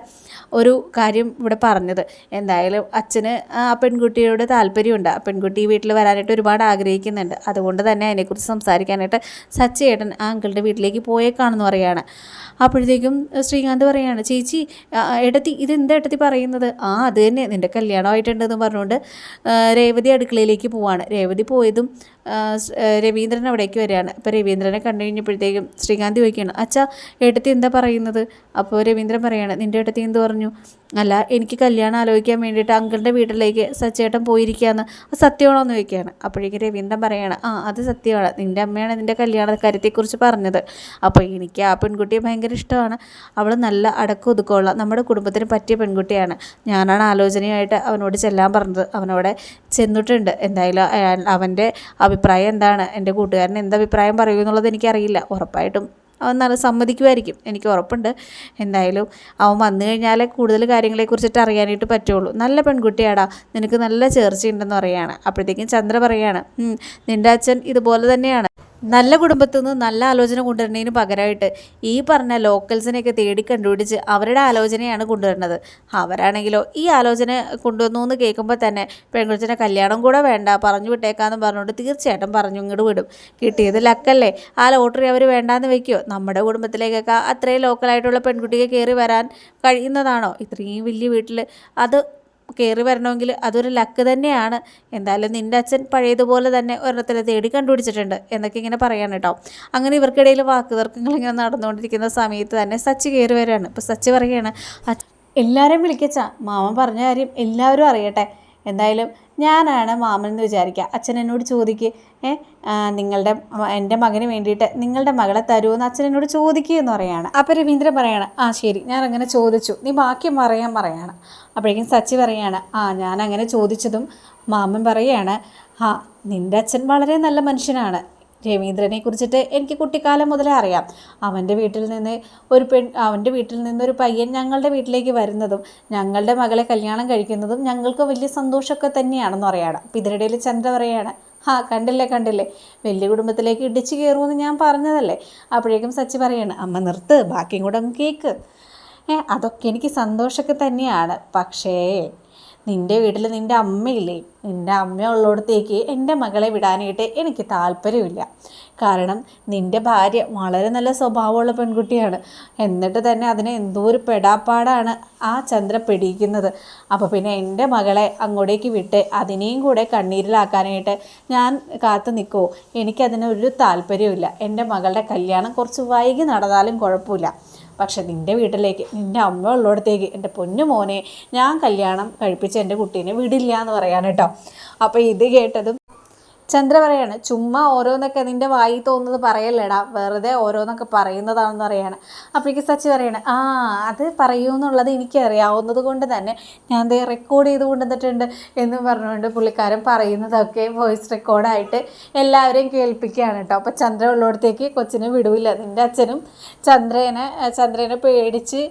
ഒരു കാര്യം ഇവിടെ പറഞ്ഞത്. എന്തായാലും അച്ഛന് ആ പെൺകുട്ടിയോട് താല്പര്യമുണ്ട്. ആ പെൺകുട്ടി ഈ വീട്ടിൽ വരാനായിട്ട് ഒരുപാട് ആഗ്രഹിക്കുന്നുണ്ട്. അതുകൊണ്ട് തന്നെ അതിനെക്കുറിച്ച് സംസാരിക്കാനായിട്ട് സച്ചേട്ടൻ ആ അങ്കിളുടെ വീട്ടിലേക്ക് പോയേക്കാണെന്ന് പറയാണ്. അപ്പോഴത്തേക്കും ശ്രീകാന്ത് പറയാണ് ചേച്ചി എടത്തി ഇതെന്താ എടത്തി പറയുന്നത്? ആ അത് തന്നെ നിന്റെ കല്യാണമായിട്ടുണ്ടെന്ന് പറഞ്ഞുകൊണ്ട് രേവതി അടുക്കളയിലേക്ക് പോവാണ്. രേവതി പോയതും രവീന്ദ്രൻ അവിടേക്ക് വരികയാണ്. അപ്പോൾ രവീന്ദ്രനെ കണ്ടു കഴിഞ്ഞപ്പോഴത്തേക്കും ശ്രീകാന്ത് ചോദിക്കുകയാണ് അച്ഛാ ഏട്ടത്തി എന്താ പറയുന്നത്? അപ്പോൾ രവീന്ദ്രൻ പറയാണ് നിന്റെ ഏട്ടത്തി എന്ത് പറഞ്ഞു? അല്ല എനിക്ക് കല്യാണം ആലോചിക്കാൻ വേണ്ടിയിട്ട് അങ്കിളിന്റെ വീട്ടിലേക്ക് സച്ചേട്ടൻ പോയിരിക്കുകയെന്ന് അത് സത്യമാണോ? എന്ന് ചോദിക്കുകയാണ്. അപ്പോഴേക്കും രവീന്ദ്രൻ പറയാണ് ആ അത് സത്യമാണ്. നിന്റെ അമ്മയാണ് നിന്റെ കല്യാണ കാര്യത്തെക്കുറിച്ച് പറഞ്ഞത്. അപ്പോൾ എനിക്ക് ആ പെൺകുട്ടിയെ ഭയങ്കര ഇഷ്ടമാണ്. അവൾ നല്ല അടക്കം ഒതുക്കമുള്ള നമ്മുടെ കുടുംബത്തിന് പറ്റിയ പെൺകുട്ടിയാണ്. ഞാനാണ് ആലോചനയായിട്ട് അവനോട് ചെല്ലാൻ പറഞ്ഞത്. അവനവിടെ ചെന്നിട്ടുണ്ട്. എന്തായാലും അവന്റെ അഭിപ്രായം എന്താണ്? എന്റെ കൂട്ടുകാരൻ എന്ത് അഭിപ്രായം പറയുമെന്നുള്ളത് എനിക്കറിയില്ല. ഉറപ്പായിട്ടും അവൻ നല്ല സമ്മതിക്കുമായിരിക്കും. എനിക്ക് ഉറപ്പുണ്ട്. എന്തായാലും അവൻ വന്നു കഴിഞ്ഞാലേ കൂടുതൽ കാര്യങ്ങളെക്കുറിച്ചിട്ട് അറിയാനായിട്ട് പറ്റുള്ളൂ. നല്ല പെൺകുട്ടിയാടാ. നിനക്ക് നല്ല ചേർച്ചയുണ്ടെന്ന് പറയാണ്. അപ്പോഴത്തേക്കും ചന്ദ്ര പറയാണ് നിന്റെ അച്ഛൻ ഇതുപോലെ തന്നെയാണ്. നല്ല കുടുംബത്തിൽ നിന്ന് നല്ല ആലോചന കൊണ്ടുവരുന്നതിന് പകരമായിട്ട് ഈ പറഞ്ഞ ലോക്കൽസിനെയൊക്കെ തേടി കണ്ടുപിടിച്ച് അവരുടെ ആലോചനയാണ് കൊണ്ടുവരുന്നത്. അവരാണെങ്കിലോ ഈ ആലോചന കൊണ്ടുവന്നു എന്ന് കേൾക്കുമ്പോൾ തന്നെ പെൺകുച്ചിനെ കല്യാണം കൂടെ വേണ്ട പറഞ്ഞു വിട്ടേക്കാന്ന് പറഞ്ഞുകൊണ്ട് തീർച്ചയായിട്ടും പറഞ്ഞു ഇങ്ങോട്ട് വിടും. കിട്ടിയത് ലക്കല്ലേ ആ ലോട്ടറി അവർ വേണ്ടാന്ന് വെക്കുമോ നമ്മുടെ കുടുംബത്തിലേക്കൊക്കെ അത്രയും ലോക്കലായിട്ടുള്ള പെൺകുട്ടിക്ക് കയറി വരാൻ കഴിയുന്നതാണോ? ഇത്രയും വലിയ വീട്ടിൽ അത് കയറി വരണമെങ്കിൽ അതൊരു ലക്ക് തന്നെയാണ്. എന്തായാലും നിന്റെ അച്ഛൻ പഴയതുപോലെ തന്നെ ഒരെണ്ണത്തിനെ തേടി കണ്ടുപിടിച്ചിട്ടുണ്ട് എന്നൊക്കെ ഇങ്ങനെ പറയാൻ കേട്ടോ അങ്ങനെ ഇവർക്കിടയിൽ വാക്കുതർക്കങ്ങൾ ഇങ്ങനെ നടന്നുകൊണ്ടിരിക്കുന്ന സമയത്ത് തന്നെ സച്ച് കയറി വരികയാണ് ഇപ്പോൾ സച്ച് പറയുകയാണ് എല്ലാവരെയും വിളിക്കച്ചാ മാമൻ പറഞ്ഞ കാര്യം എല്ലാവരും അറിയട്ടെ. എന്തായാലും ഞാനാണ് മാമൻ എന്ന് വിചാരിക്കുക. അച്ഛൻ എന്നോട് ചോദിക്കുക ഏ നിങ്ങളുടെ എന്റെ മകന് വേണ്ടിയിട്ട് നിങ്ങളുടെ മകളെ തരുമെന്ന് അച്ഛൻ എന്നോട് ചോദിക്കുക എന്ന് പറയാണ്. അപ്പോൾ രവീന്ദ്രൻ പറയാണ് ആ ശരി ഞാൻ അങ്ങനെ ചോദിച്ചു. നീ ബാക്കി പറയാൻ പറയാണ്. അപ്പോഴേക്കും സച്ചി പറയാണ് ആ ഞാൻ അങ്ങനെ ചോദിച്ചതും മാമൻ പറയാണ് ആ നിന്റെ അച്ഛൻ വളരെ നല്ല മനുഷ്യനാണ്. രവീന്ദ്രനെ കുറിച്ചിട്ട് എനിക്ക് കുട്ടിക്കാലം മുതലേ അറിയാം. അവന്റെ വീട്ടിൽ നിന്ന് ഒരു പെൺ അവന്റെ വീട്ടിൽ നിന്നൊരു പയ്യൻ ഞങ്ങളുടെ വീട്ടിലേക്ക് വരുന്നതും ഞങ്ങളുടെ മകളെ കല്യാണം കഴിക്കുന്നതും ഞങ്ങൾക്ക് വലിയ സന്തോഷമൊക്കെ തന്നെയാണെന്ന് പറയാണ് അപ്പം ഇതിനിടയിൽ ചന്ദ്ര പറയാണ് ആ കണ്ടില്ലേ കണ്ടില്ലേ? വലിയ കുടുംബത്തിലേക്ക് ഇടിച്ചു കയറുമെന്ന് ഞാൻ പറഞ്ഞതല്ലേ? അപ്പോഴേക്കും സച്ചി പറയാണ് അമ്മ നിർത്ത് ബാക്കിയും കൂടെ കേക്ക്. ഏ അതൊക്കെ എനിക്ക് സന്തോഷമൊക്കെ തന്നെയാണ്. പക്ഷേ നിന്റെ വീട്ടിൽ നിന്റെ അമ്മയില്ലേ? നിന്റെ അമ്മ ഉള്ളിടത്തേക്ക് എന്റെ മകളെ വിടാനായിട്ട് എനിക്ക് താല്പര്യമില്ല. കാരണം നിന്റെ ഭാര്യ വളരെ നല്ല സ്വഭാവമുള്ള പെൺകുട്ടിയാണ്. എന്നിട്ട് തന്നെ അതിനെ എന്തോ ഒരു പെടാപ്പാടാണ് ആ ചന്ദ്ര പിടിക്കുന്നത്. അപ്പോൾ പിന്നെ എന്റെ മകളെ അങ്ങോട്ടേക്ക് വിട്ട് അതിനെയും കൂടെ കണ്ണീരിലാക്കാനായിട്ട് ഞാൻ കാത്തു നിൽക്കുമോ എനിക്കതിനൊരു താല്പര്യമില്ല എന്റെ മകളുടെ കല്യാണം കുറച്ച് വൈകി നടന്നാലും കുഴപ്പമില്ല. പക്ഷെ നിന്റെ വീട്ടിലേക്ക് നിന്റെ അമ്മ ഉള്ളിടത്തേക്ക് എന്റെ പൊന്നു മോനെ ഞാൻ കല്യാണം കഴിപ്പിച്ച് എന്റെ കുട്ടീനെ വിടില്ല എന്ന് കേട്ടോ. അപ്പോൾ ഇത് കേട്ടതും ചന്ദ്ര പറയാണ് ചുമ്മാ ഓരോന്നൊക്കെ നിന്റെ വായി തോന്നുന്നത് പറയല്ലേടാ വെറുതെ ഓരോന്നൊക്കെ പറയുന്നതാണെന്ന് പറയാണ്. അപ്പോഴേക്ക് സച്ചി പറയാണ് ആ അത് പറയൂ എന്നുള്ളത് എനിക്കറിയാവുന്നത് കൊണ്ട് തന്നെ ഞാൻ ദേ റെക്കോർഡ് ചെയ്ത് കൊണ്ടുവന്നിട്ടുണ്ട് എന്ന് പറഞ്ഞുകൊണ്ട് പുള്ളിക്കാരൻ പറയുന്നതൊക്കെ വോയിസ് റെക്കോർഡായിട്ട് എല്ലാവരെയും കേൾപ്പിക്കുകയാണ് കേട്ടോ. അപ്പോൾ ചന്ദ്ര ഉള്ളിടത്തേക്ക് കൊച്ചിനെ വിടൂല നിന്റെ അച്ഛനും ചന്ദ്രനെ ചന്ദ്രനെ പേടിച്ച്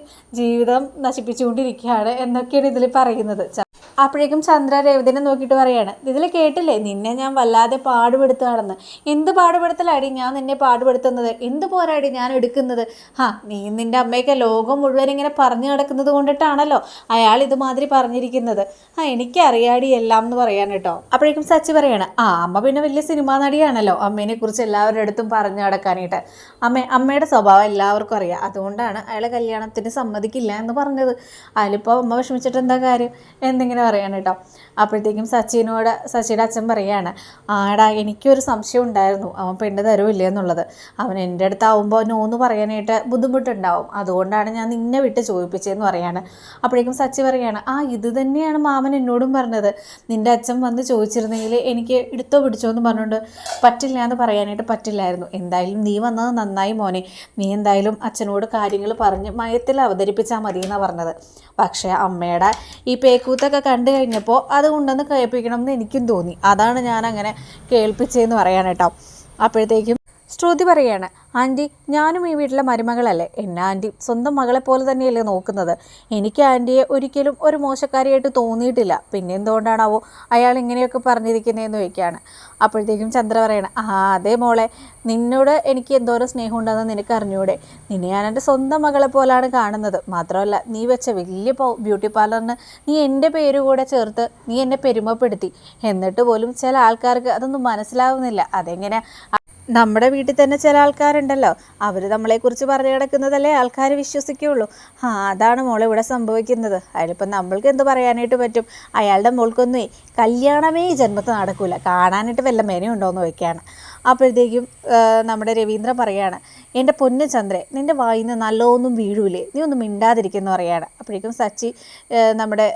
ജീവിതം നശിപ്പിച്ചുകൊണ്ടിരിക്കുകയാണ് എന്നൊക്കെയാണ് ഇതിൽ പറയുന്നത്. അപ്പോഴേക്കും ചന്ദ്ര രേവതിനെ നോക്കിയിട്ട് പറയാണ് ഇതിൽ കേട്ടില്ലേ? നിന്നെ ഞാൻ വല്ലാതെ പാടുപെടുത്തുകയാണെന്ന്. എന്ത് പാടുപെടുത്തലാടി? ഞാൻ നിന്നെ പാടുപെടുത്തുന്നത്. എന്ത് പോരാടി ഞാൻ എടുക്കുന്നത്? ഹാ നീ നിന്റെ അമ്മയൊക്കെ ലോകം മുഴുവൻ ഇങ്ങനെ പറഞ്ഞു നടക്കുന്നത് കൊണ്ടിട്ടാണല്ലോ അയാൾ ഇതുമാതിരി പറഞ്ഞിരിക്കുന്നത്. ആ എനിക്കറിയാടി എല്ലാം എന്ന് പറയാൻ കേട്ടോ. അപ്പോഴേക്കും സച്ചി പറയാണ് ആ അമ്മ പിന്നെ വലിയ സിനിമാ നടിയാണല്ലോ. അമ്മേനെ കുറിച്ച് എല്ലാവരുടെ അടുത്തും പറഞ്ഞു നടക്കാനായിട്ട്. അമ്മ അമ്മയുടെ സ്വഭാവം എല്ലാവർക്കും അറിയാം. അതുകൊണ്ടാണ് അയാളെ കല്യാണത്തിന് സമ്മതിക്കില്ല എന്ന് പറഞ്ഞത്. അതിലിപ്പോൾ അമ്മ വിഷമിച്ചിട്ട് എന്താ കാര്യം? എന്നിങ്ങനെ പറയാണ് അപ്പോഴത്തേക്കും സച്ചിനോട് സച്ചിയുടെ അച്ഛൻ പറയാണ് ആടാ എനിക്കൊരു സംശയം ഉണ്ടായിരുന്നു. അവൻ പെണ്ണ് തരുമില്ല എന്നുള്ളത്. അവൻ എന്റെ അടുത്താവുമ്പോൾ നോന്ന് പറയാനായിട്ട് ബുദ്ധിമുട്ടുണ്ടാവും. അതുകൊണ്ടാണ് ഞാൻ നിന്നെ വിട്ട് ചോദിപ്പിച്ചതെന്ന് പറയാണ്. അപ്പോഴേക്കും സച്ചി പറയാണ് ആ ഇത് തന്നെയാണ് മാമൻ എന്നോടും പറഞ്ഞത്. നിന്റെ അച്ഛൻ വന്ന് ചോദിച്ചിരുന്നെങ്കിൽ എനിക്ക് എടുത്തോ പിടിച്ചോ എന്ന് പറഞ്ഞുകൊണ്ട് പറ്റില്ല എന്ന് പറയാനായിട്ട് പറ്റില്ലായിരുന്നു. എന്തായാലും നീ വന്നത് നന്നായി മോനെ. നീ എന്തായാലും അച്ഛനോട് കാര്യങ്ങൾ പറഞ്ഞ് മയത്തിൽ അവതരിപ്പിച്ചാൽ മതി എന്നാണ് പറഞ്ഞത്. പക്ഷേ അമ്മയുടെ ഈ പേക്കൂത്തൊക്കെ കണ്ടു കഴിഞ്ഞപ്പോൾ അത് കൊണ്ടുവന്ന് കേൾപ്പിക്കണം എന്ന് എനിക്കും തോന്നി. അതാണ് ഞാൻ അങ്ങനെ കേൾപ്പിച്ചതെന്ന് പറയാൻ അപ്പോഴത്തേക്കും ശ്രുതി പറയാണ്. ആന്റി ഞാനും ഈ വീട്ടിലെ മരുമകളല്ലേ? എന്നെ ആന്റി സ്വന്തം മകളെ പോലെ തന്നെയല്ലേ നോക്കുന്നത്. എനിക്ക് ആന്റിയെ ഒരിക്കലും ഒരു മോശക്കാരിയായിട്ട് തോന്നിയിട്ടില്ല. പിന്നെ എന്തുകൊണ്ടാണാവോ അയാൾ ഇങ്ങനെയൊക്കെ പറഞ്ഞിരിക്കുന്നതെന്ന് ചോദിക്കുകയാണ്. അപ്പോഴത്തേക്കും ചന്ദ്ര പറയണം ആ അതെ മോളെ നിന്നോട് എനിക്ക് എന്തോരം സ്നേഹം ഉണ്ടെന്ന് നിനക്ക് അറിഞ്ഞൂടെ. നിന്നെ ഞാൻ എന്റെ സ്വന്തം മകളെ പോലാണ് കാണുന്നത്. മാത്രമല്ല നീ വെച്ച വലിയ ബ്യൂട്ടി പാർലറിന് നീ എന്റെ പേര് കൂടെ ചേർത്ത് നീ എന്നെ പെരുമപ്പെടുത്തി. എന്നിട്ട് പോലും ചില ആൾക്കാർക്ക് അതൊന്നും മനസ്സിലാവുന്നില്ല. അതെങ്ങനെ? നമ്മുടെ വീട്ടിൽ തന്നെ ചില ആൾക്കാരുണ്ടല്ലോ അവർ നമ്മളെക്കുറിച്ച് പറഞ്ഞു കിടക്കുന്നതല്ലേ ആൾക്കാർ വിശ്വസിക്കുകയുള്ളൂ. ആ അതാണ് മോളെ ഇവിടെ സംഭവിക്കുന്നത്. അതിലിപ്പം നമ്മൾക്ക് എന്ത് പറയാനായിട്ട് പറ്റും? അയാളുടെ മോൾക്കൊന്നും കല്യാണമേ ഈ ജന്മത്ത് നടക്കില്ല കാണാനായിട്ട് വല്ല മെനയുണ്ടോ എന്ന് വയ്ക്കുകയാണ് അപ്പോഴത്തേക്കും നമ്മുടെ രവീന്ദ്രൻ പറയാണ് എന്റെ പൊന്നു ചന്ദ്രൻ നിന്റെ വായിൽ നിന്ന് വീഴൂലേ? നീ ഒന്നും മിണ്ടാതിരിക്കുന്നു പറയാണ്. അപ്പോഴേക്കും സച്ചി നമ്മുടെ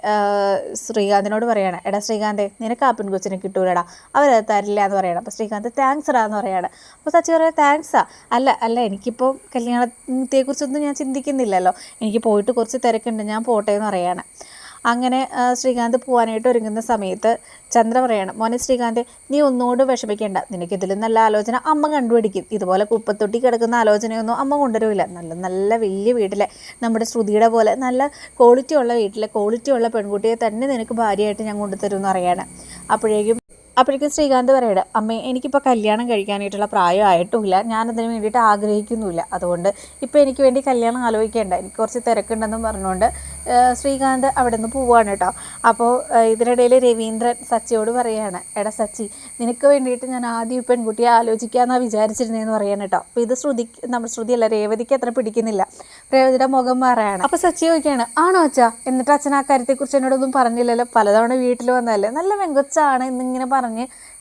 ശ്രീകാന്തിനോട് പറയാണ് എടാ ശ്രീകാന്തേ നിനക്ക് ആ പെൺകൊച്ചിനെ കിട്ടൂലടാ അവരത് തരില്ല എന്ന് പറയണം. അപ്പോൾ ശ്രീകാന്ത് താങ്ക്സ് റാ എന്ന് പറയാണ്. അപ്പോൾ സച്ചി പറയാം താങ്ക്സാ അല്ല അല്ല എനിക്കിപ്പോൾ കല്യാണത്തെക്കുറിച്ചൊന്നും ഞാൻ ചിന്തിക്കുന്നില്ലല്ലോ. എനിക്ക് പോയിട്ട് കുറച്ച് തിരക്കുണ്ട് ഞാൻ പോട്ടെ എന്ന് പറയാണ്. അങ്ങനെ ശ്രീകാന്ത് പോകാനായിട്ട് ഒരുങ്ങുന്ന സമയത്ത് ചന്ദ്ര പറയാണ് മോനെ ശ്രീകാന്ത് നീ ഒന്നുകൊണ്ട് വിഷമിക്കേണ്ട. നിനക്ക് ഇതിലും നല്ല ആലോചന അമ്മ കണ്ടുപിടിക്കും. ഇതുപോലെ കുപ്പത്തൊട്ടി കിടക്കുന്ന ആലോചനയൊന്നും അമ്മ കൊണ്ടുവരില്ല നല്ല നല്ല വലിയ വീട്ടിലെ നമ്മുടെ ശ്രുതിയുടെ പോലെ നല്ല ക്വാളിറ്റി ഉള്ള വീട്ടിലെ ക്വാളിറ്റി ഉള്ള പെൺകുട്ടിയെ തന്നെ നിനക്ക് ഭാര്യയായിട്ട് ഞാൻ കൊണ്ടുതരുമെന്ന് പറയാണ്. അപ്പോഴേക്കും അപ്പോഴേക്കും ശ്രീകാന്ത് പറയുന്നത് അമ്മേ എനിക്കിപ്പോൾ കല്യാണം കഴിക്കാനായിട്ടുള്ള പ്രായമായിട്ടുമില്ല. ഞാനതിന് വേണ്ടിയിട്ട് ആഗ്രഹിക്കുന്നുമില്ല. അതുകൊണ്ട് ഇപ്പോൾ എനിക്ക് വേണ്ടി കല്യാണം ആലോചിക്കേണ്ട. എനിക്ക് കുറച്ച് തിരക്കുണ്ടെന്നും പറഞ്ഞുകൊണ്ട് ശ്രീകാന്ത് അവിടെ നിന്ന് പോവുകയാണ് കേട്ടോ അപ്പോൾ ഇതിനിടയിൽ രവീന്ദ്രൻ സച്ചിയോട് പറയുകയാണ് എടാ സച്ചി നിനക്ക് വേണ്ടിയിട്ട് ഞാൻ ആദ്യം പെൺകുട്ടിയെ ആലോചിക്കാമെന്നാണ് വിചാരിച്ചിരുന്നതെന്ന് പറയാൻ കേട്ടോ. അപ്പോൾ ഇത് ശ്രുതി നമ്മൾ ശ്രുതിയല്ല രേവതിക്ക് അത്ര പിടിക്കുന്നില്ല. രേവതിയുടെ മുഖം മാറാണ്. അപ്പോൾ സച്ചി ചോദിക്കുകയാണ് ആണോ അച്ഛാ? എന്നിട്ട് അച്ഛൻ ആ കാര്യത്തെക്കുറിച്ച് എന്നോടൊന്നും പറഞ്ഞില്ലല്ലോ. പലതവണ വീട്ടിൽ വന്നതല്ലേ? നല്ല വെങ്കൊച്ചാണ് എന്നിങ്ങനെ പറഞ്ഞ്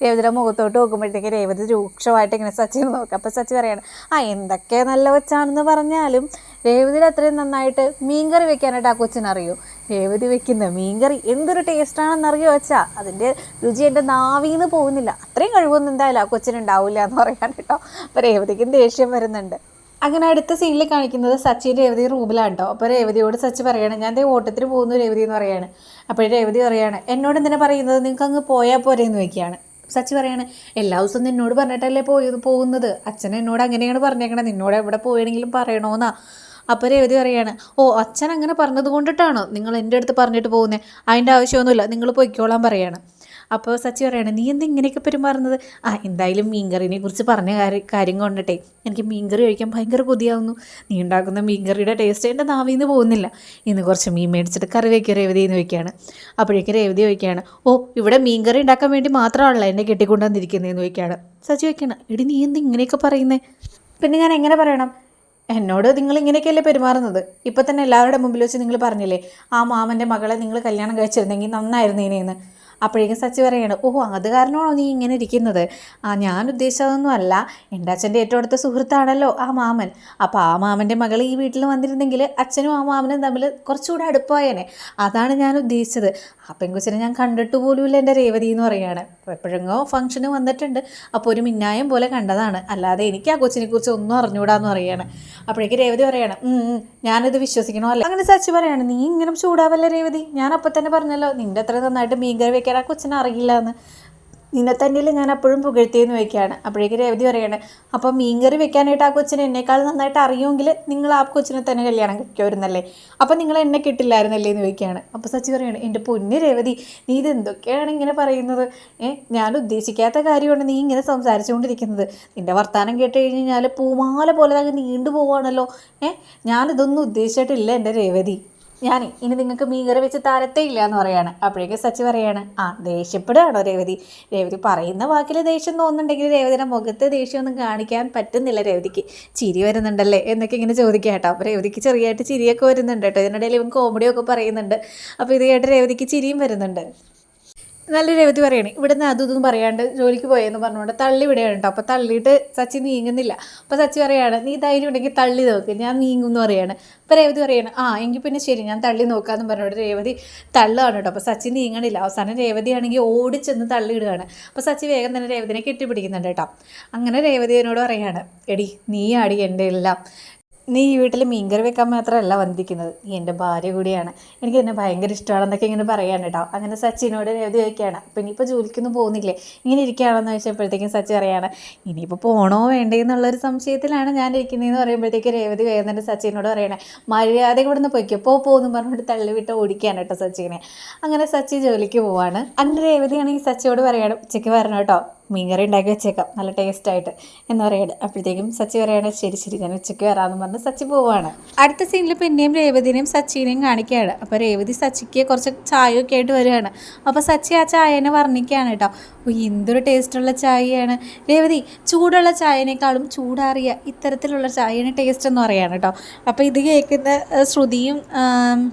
രേവതിയുടെ മുഖത്തോട്ട് നോക്കുമ്പോഴത്തേക്ക് രേവതി രൂക്ഷമായിട്ട് ഇങ്ങനെ സച്ചിനെ നോക്കുക അപ്പോൾ സച്ചി പറയാണ് ആ എന്തൊക്കെ നല്ല വെച്ചാണെന്ന് പറഞ്ഞാലും രേവതിയുടെ അത്രയും നന്നായിട്ട് മീൻകറി വെക്കാനായിട്ട് ആ കൊച്ചിനറിയോ രേവതി വെക്കുന്ന മീൻകറി എന്തൊരു ടേസ്റ്റാണെന്ന് അറിയോ വെച്ചാ അതിന്റെ രുചി എന്റെ നാവിന്ന് പോകുന്നില്ല. അത്രയും കഴിവൊന്നും എന്തായാലും ആ കൊച്ചിനുണ്ടാവില്ല എന്ന് പറയാൻ കേട്ടോ. അപ്പോൾ രേവതിക്കും ദേഷ്യം വരുന്നുണ്ട്. അങ്ങനെ അടുത്ത സീനിൽ കാണിക്കുന്നത് സച്ചിൻ രേവതി റൂമിലാണ് കേട്ടോ അപ്പോൾ രേവതിയോട് സച്ചി പറയുകയാണ് ഞാൻ ദേ ഓട്ടത്തിന് പോകുന്നു രേവതി എന്ന് പറയാണ്. അപ്പോൾ രേവതി പറയുകയാണ് എന്നോട് എന്തിനാ പറയുന്നത്? നിങ്ങൾക്ക് അങ്ങ് പോയാൽ പോരെ എന്ന് വയ്ക്കുകയാണ് സച്ചി പറയാണ് എല്ലാ ദിവസവും നിന്നോട് പറഞ്ഞിട്ടല്ലേ പോയി പോകുന്നത്. അച്ഛൻ എന്നോട് അങ്ങനെയാണ് പറഞ്ഞേക്കണേ. നിന്നോട് എവിടെ പോയണെങ്കിലും പറയണോന്നാ. അപ്പോൾ രേവതി പറയാണ് ഓ അച്ഛൻ അങ്ങനെ പറഞ്ഞത് കൊണ്ടിട്ടാണോ നിങ്ങൾ എന്റെ അടുത്ത് പറഞ്ഞിട്ട് പോകുന്നത് അതിന്റെ ആവശ്യമൊന്നുമില്ല നിങ്ങൾ പൊയ്ക്കോളാൻ പറയാണ്. അപ്പോൾ സച്ചി പറയാണ് നീ എന്താ ഇങ്ങനെയൊക്കെ പെരുമാറുന്നത്? ആ എന്തായാലും മീൻകറിനെ കുറിച്ച് പറഞ്ഞ കാര്യം കാര്യം കൊണ്ടട്ടെ. എനിക്ക് മീൻകറി കഴിക്കാൻ ഭയങ്കര കൊതിയാവുന്നു. നീ ഉണ്ടാക്കുന്ന മീൻകറിയുടെ ടേസ്റ്റ് എന്റെ നാവിൽ നിന്ന് പോകുന്നില്ല. ഇന്ന് കുറച്ച് മീൻ മേടിച്ചിട്ട് കറി വയ്ക്കുക രേവതി എന്ന് വയ്ക്കുകയാണ് അപ്പോഴേക്കും രേവതി വയ്ക്കുകയാണ് ഓ ഇവിടെ മീൻകറി ഉണ്ടാക്കാൻ വേണ്ടി മാത്രമാണല്ലോ എന്നെ കെട്ടിക്കൊണ്ടുവന്നിരിക്കുന്നതെന്ന് വയ്ക്കുകയാണ് സച്ചി വയ്ക്കണം എടി നീ എന്ത് ഇങ്ങനെയൊക്കെ പറയുന്നേ? പിന്നെ ഞാൻ എങ്ങനെ പറയണം? എന്നോട് നിങ്ങൾ ഇങ്ങനെയൊക്കെയല്ലേ പെരുമാറുന്നത്? ഇപ്പം തന്നെ എല്ലാവരുടെ മുമ്പിൽ വെച്ച് നിങ്ങൾ പറഞ്ഞില്ലേ ആ മാമന്റെ മകളെ നിങ്ങൾ കല്യാണം കഴിച്ചിരുന്നെങ്കിൽ നന്നായിരുന്നേനേന്ന്? അപ്പോഴേക്കും സച്ചി പറയാണ് ഓഹോ അത് കാരണമാണോ നീ ഇങ്ങനെ ഇരിക്കുന്നത്? ആ ഞാൻ ഉദ്ദേശിച്ചതൊന്നും അല്ല. എന്റെ അച്ഛന്റെ ഏറ്റവും അടുത്ത സുഹൃത്താണല്ലോ ആ മാമൻ. അപ്പോൾ ആ മാമന്റെ മകൾ ഈ വീട്ടിൽ വന്നിരുന്നെങ്കിൽ അച്ഛനും ആ മാമനും തമ്മിൽ കുറച്ചുകൂടെ അടുപ്പമായേനെ. അതാണ് ഞാൻ ഉദ്ദേശിച്ചത്. ആ പെങ്കുച്ചിനെ ഞാൻ കണ്ടിട്ട് പോലുമില്ല എന്റെ രേവതി എന്ന് പറയുകയാണ്. എപ്പോഴെങ്ങോ ഫംഗ്ഷന് വന്നിട്ടുണ്ട്. അപ്പോൾ ഒരു മിന്നായം പോലെ കണ്ടതാണ്. അല്ലാതെ എനിക്ക് ആ കൊച്ചിനെ കുറിച്ച് ഒന്നും അറിഞ്ഞുകൂടാന്ന് പറയുകയാണ്. അപ്പോഴേക്ക് രേവതി പറയാണ് "ഉം, ഉം, ഞാനിത് വിശ്വസിക്കണോ? അല്ല അങ്ങനെ സച്ചി പറയാണ് നീ ഇങ്ങനെ ചൂടാവല്ലേ രേവതി? ഞാൻ അപ്പം തന്നെ പറഞ്ഞല്ലോ നിന്റെ അത്ര നന്നായിട്ട് മീൻകറി വെക്കാൻ ആ കൊച്ചിനെ അറിയില്ല എന്ന് നിന്നെ തന്നെയല്ലേ ഞാൻ അപ്പോഴും പുകഴ്ത്തിയെന്ന് വയ്ക്കുകയാണ്. അപ്പോഴേക്ക് രേവതി പറയാണ് അപ്പം മീൻകറി വെക്കാനായിട്ട് ആ കൊച്ചിനെ എന്നേക്കാൾ നന്നായിട്ട് അറിയുമെങ്കിൽ നിങ്ങൾ ആ കൊച്ചിനെ തന്നെ കല്യാണം കഴിക്കുമായിരുന്നല്ലേ? അപ്പം നിങ്ങൾ എന്നെ കിട്ടില്ലായിരുന്നല്ലേ? എന്ന് ചോദിക്കുകയാണ് അപ്പോൾ സച്ചി പറയാണ് എന്റെ പൊന്ന് രേവതി നീ ഇത് എന്തൊക്കെയാണ് ഇങ്ങനെ പറയുന്നത്? ഏ ഞാൻ ഉദ്ദേശിക്കാത്ത കാര്യമാണ് നീ ഇങ്ങനെ സംസാരിച്ചുകൊണ്ടിരിക്കുന്നത്. നിന്റെ വർത്തമാനം കേട്ട് കഴിഞ്ഞ് കഴിഞ്ഞാൽ പൂമാല പോലെ അങ്ങ് നീണ്ടു പോവാണല്ലോ ഏ ഞാനിതൊന്നും ഉദ്ദേശിച്ചിട്ടില്ല എന്റെ രേവതി. ഞാൻ ഇനി നിങ്ങൾക്ക് മീകറി വെച്ച് താരത്തേ ഇല്ല എന്ന് പറയാണ്. അപ്പോഴേക്കും സച്ചി പറയാണ് ആ ദേഷ്യപ്പെടുകയാണോ രേവതി? രേവതി പറയുന്ന വാക്കിൽ ദേഷ്യം തോന്നുന്നുണ്ടെങ്കിൽ രേവതിയുടെ മുഖത്ത് ദേഷ്യമൊന്നും കാണിക്കാൻ പറ്റുന്നില്ല രേവതിക്ക്. ചിരി വരുന്നുണ്ടല്ലേ? എന്നൊക്കെ ഇങ്ങനെ ചോദിക്കുക കേട്ടോ. അപ്പോൾ രേവതിക്ക് ചെറിയായിട്ട് ചിരിയൊക്കെ വരുന്നുണ്ട് കേട്ടോ. ഇതിനിടയിൽ ഇവൻ കോമഡിയൊക്കെ പറയുന്നുണ്ട്. അപ്പോൾ ഇത് കേട്ട് രേവതിക്ക് ചിരിയും വരുന്നുണ്ട്. നല്ല രേവതി പറയണേ ഇവിടുന്ന് അതും ഇതൊന്നും പറയാണ്ട് ജോലിക്ക് പോയെന്ന് പറഞ്ഞുകൊണ്ട് തള്ളി വിടുകയാണ് കേട്ടോ അപ്പോൾ തള്ളിയിട്ട് സച്ചി നീങ്ങുന്നില്ല. അപ്പോൾ സച്ചി പറയാണ് നീ ധൈര്യം ഉണ്ടെങ്കിൽ തള്ളി നോക്ക് ഞാൻ നീങ്ങും എന്ന് പറയാണ്. അപ്പോൾ രേവതി പറയാണ് ആ എങ്കിൽ പിന്നെ ശരി ഞാൻ തള്ളി നോക്കാമെന്ന് പറഞ്ഞുകൊണ്ട് രേവതി തള്ളുകയാണ് കേട്ടോ അപ്പോൾ സച്ചി നീങ്ങണില്ല. അവസാനം രേവതി ആണെങ്കിൽ ഓടിച്ചെന്ന് തള്ളിയിടുകയാണ് അപ്പോൾ സച്ചി വേഗം തന്നെ രേവതിനെ കെട്ടിപ്പിടിക്കുന്നുണ്ട് കേട്ടോ അങ്ങനെ രേവതി എന്നോട് എടി നീ ആടി എന്റെ എല്ലാം. നീ ഈ വീട്ടിൽ മീൻകറി വെക്കാൻ മാത്രമല്ല വന്നിരിക്കുന്നത്. നീ എന്റെ ഭാര്യ കൂടിയാണ്. എനിക്ക് എന്നെ ഭയങ്കര ഇഷ്ടമാണെന്നൊക്കെ ഇങ്ങനെ പറയാണ് കേട്ടോ അങ്ങനെ സച്ചിനോട് രവതി ചോദിക്കുകയാണ്. അപ്പം ഇനിയിപ്പോൾ ജോലിക്കൊന്നും പോകുന്നില്ലേ? ഇങ്ങനെ ഇരിക്കുകയാണെന്ന് ചോദിച്ചപ്പോഴത്തേക്കും സച്ചി പറയാണ് ഇനിയിപ്പോൾ പോകണോ വേണ്ടേ എന്നുള്ളൊരു സംശയത്തിലാണ് ഞാൻ ഇരിക്കുന്നതെന്ന് പറയുമ്പോഴത്തേക്ക് രേവതി വേദന സച്ചിനോട് പറയണേ മര്യാദ ഇവിടെ നിന്ന് പൊയ്ക്കോ. പോ പോകുന്നു പറഞ്ഞിട്ട് തള്ളിവിട്ട് ഓടിക്കുകയാണ് കേട്ടോ സച്ചിനെ. അങ്ങനെ സച്ചി ജോലിക്ക് പോവാണ്. അങ്ങനെ രേവതിയാണെങ്കിൽ സച്ചിയോട് പറയണം ഉച്ചയ്ക്ക് വരണം കേട്ടോ മീൻകറി ഉണ്ടാക്കി വെച്ചേക്കാം. നല്ല ടേസ്റ്റ് ആയിട്ട്. എന്ന് പറയുന്നത് അപ്പോഴത്തേക്കും സച്ചി പറയാണ് ശരി ശരി ഞാൻ ഉച്ചയ്ക്ക് വരാമെന്ന് പറഞ്ഞ് സച്ചി പോവുകയാണ് അടുത്ത സീനിൽ പിന്നെയും രേവതിനെയും സച്ചിനെയും കാണിക്കുകയാണ്. അപ്പോൾ രേവതി സച്ചിക്ക് കുറച്ച് ചായയൊക്കെ ആയിട്ട് വരികയാണ്. അപ്പോൾ സച്ചി ആ ചായനെ വർണിക്കുകയാണ് കേട്ടോ. എന്തൊരു ടേസ്റ്റുള്ള ചായയാണ്. രേവതി ചൂടുള്ള ചായനേക്കാളും ചൂടാറിയ ഇത്തരത്തിലുള്ള ചായയാണ് ടേസ്റ്റ് എന്ന് പറയാണ് കേട്ടോ. അപ്പോൾ ഇത് കേൾക്കുന്ന ശ്രുതിയും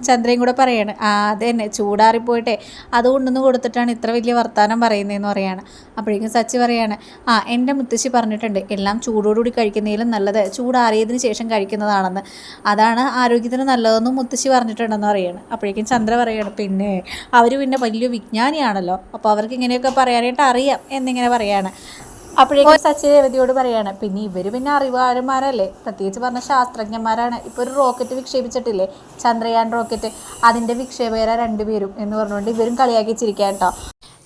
ചന്ദ്രയും കൂടെ പറയാണ് ആ അത് തന്നെ. ചൂടാറിപ്പോയിട്ടെ. അത് കൊണ്ടുവന്ന് കൊടുത്തിട്ടാണ് ഇത്ര വലിയ വർത്തമാനം പറയുന്നതെന്ന് പറയാണ്. അപ്പോഴേക്കും സച്ചി പറയാണ് ആ എന്റെ മുത്തശ്ശി പറഞ്ഞിട്ടുണ്ട് എല്ലാം ചൂടോടുകൂടി കഴിക്കുന്നതിലും നല്ലത് ചൂടാറിയതിന് ശേഷം കഴിക്കുന്നതാണെന്ന്. അതാണ് ആരോഗ്യത്തിന് നല്ലതെന്നും മുത്തശ്ശി പറഞ്ഞിട്ടുണ്ടെന്ന് പറയാണ്. അപ്പോഴേക്കും ചന്ദ്ര പറയാണ് പിന്നെ അവർ പിന്നെ വലിയ വിജ്ഞാനിയാണല്ലോ അപ്പോൾ അവർക്ക് ഇങ്ങനെയൊക്കെ പറയാനായിട്ട് അറിയാം എന്നിങ്ങനെ പറയാണ്. അപ്പോഴേക്കും സച്ചി രേവതിയോട് പറയാണ് പിന്നെ ഇവർ പിന്നെ അറിവുകാരന്മാരല്ലേ പ്രത്യേകിച്ച് പറഞ്ഞ ശാസ്ത്രജ്ഞന്മാരാണ്. ഇപ്പോൾ ഒരു റോക്കറ്റ് വിക്ഷേപിച്ചിട്ടില്ലേ? ചന്ദ്രയാൻ റോക്കറ്റ് അതിന്റെ വിക്ഷേപകര രണ്ടുപേരും എന്ന് പറഞ്ഞുകൊണ്ട് ഇവരും കളിയാക്കി ചിരിക്കാൻ കേട്ടോ.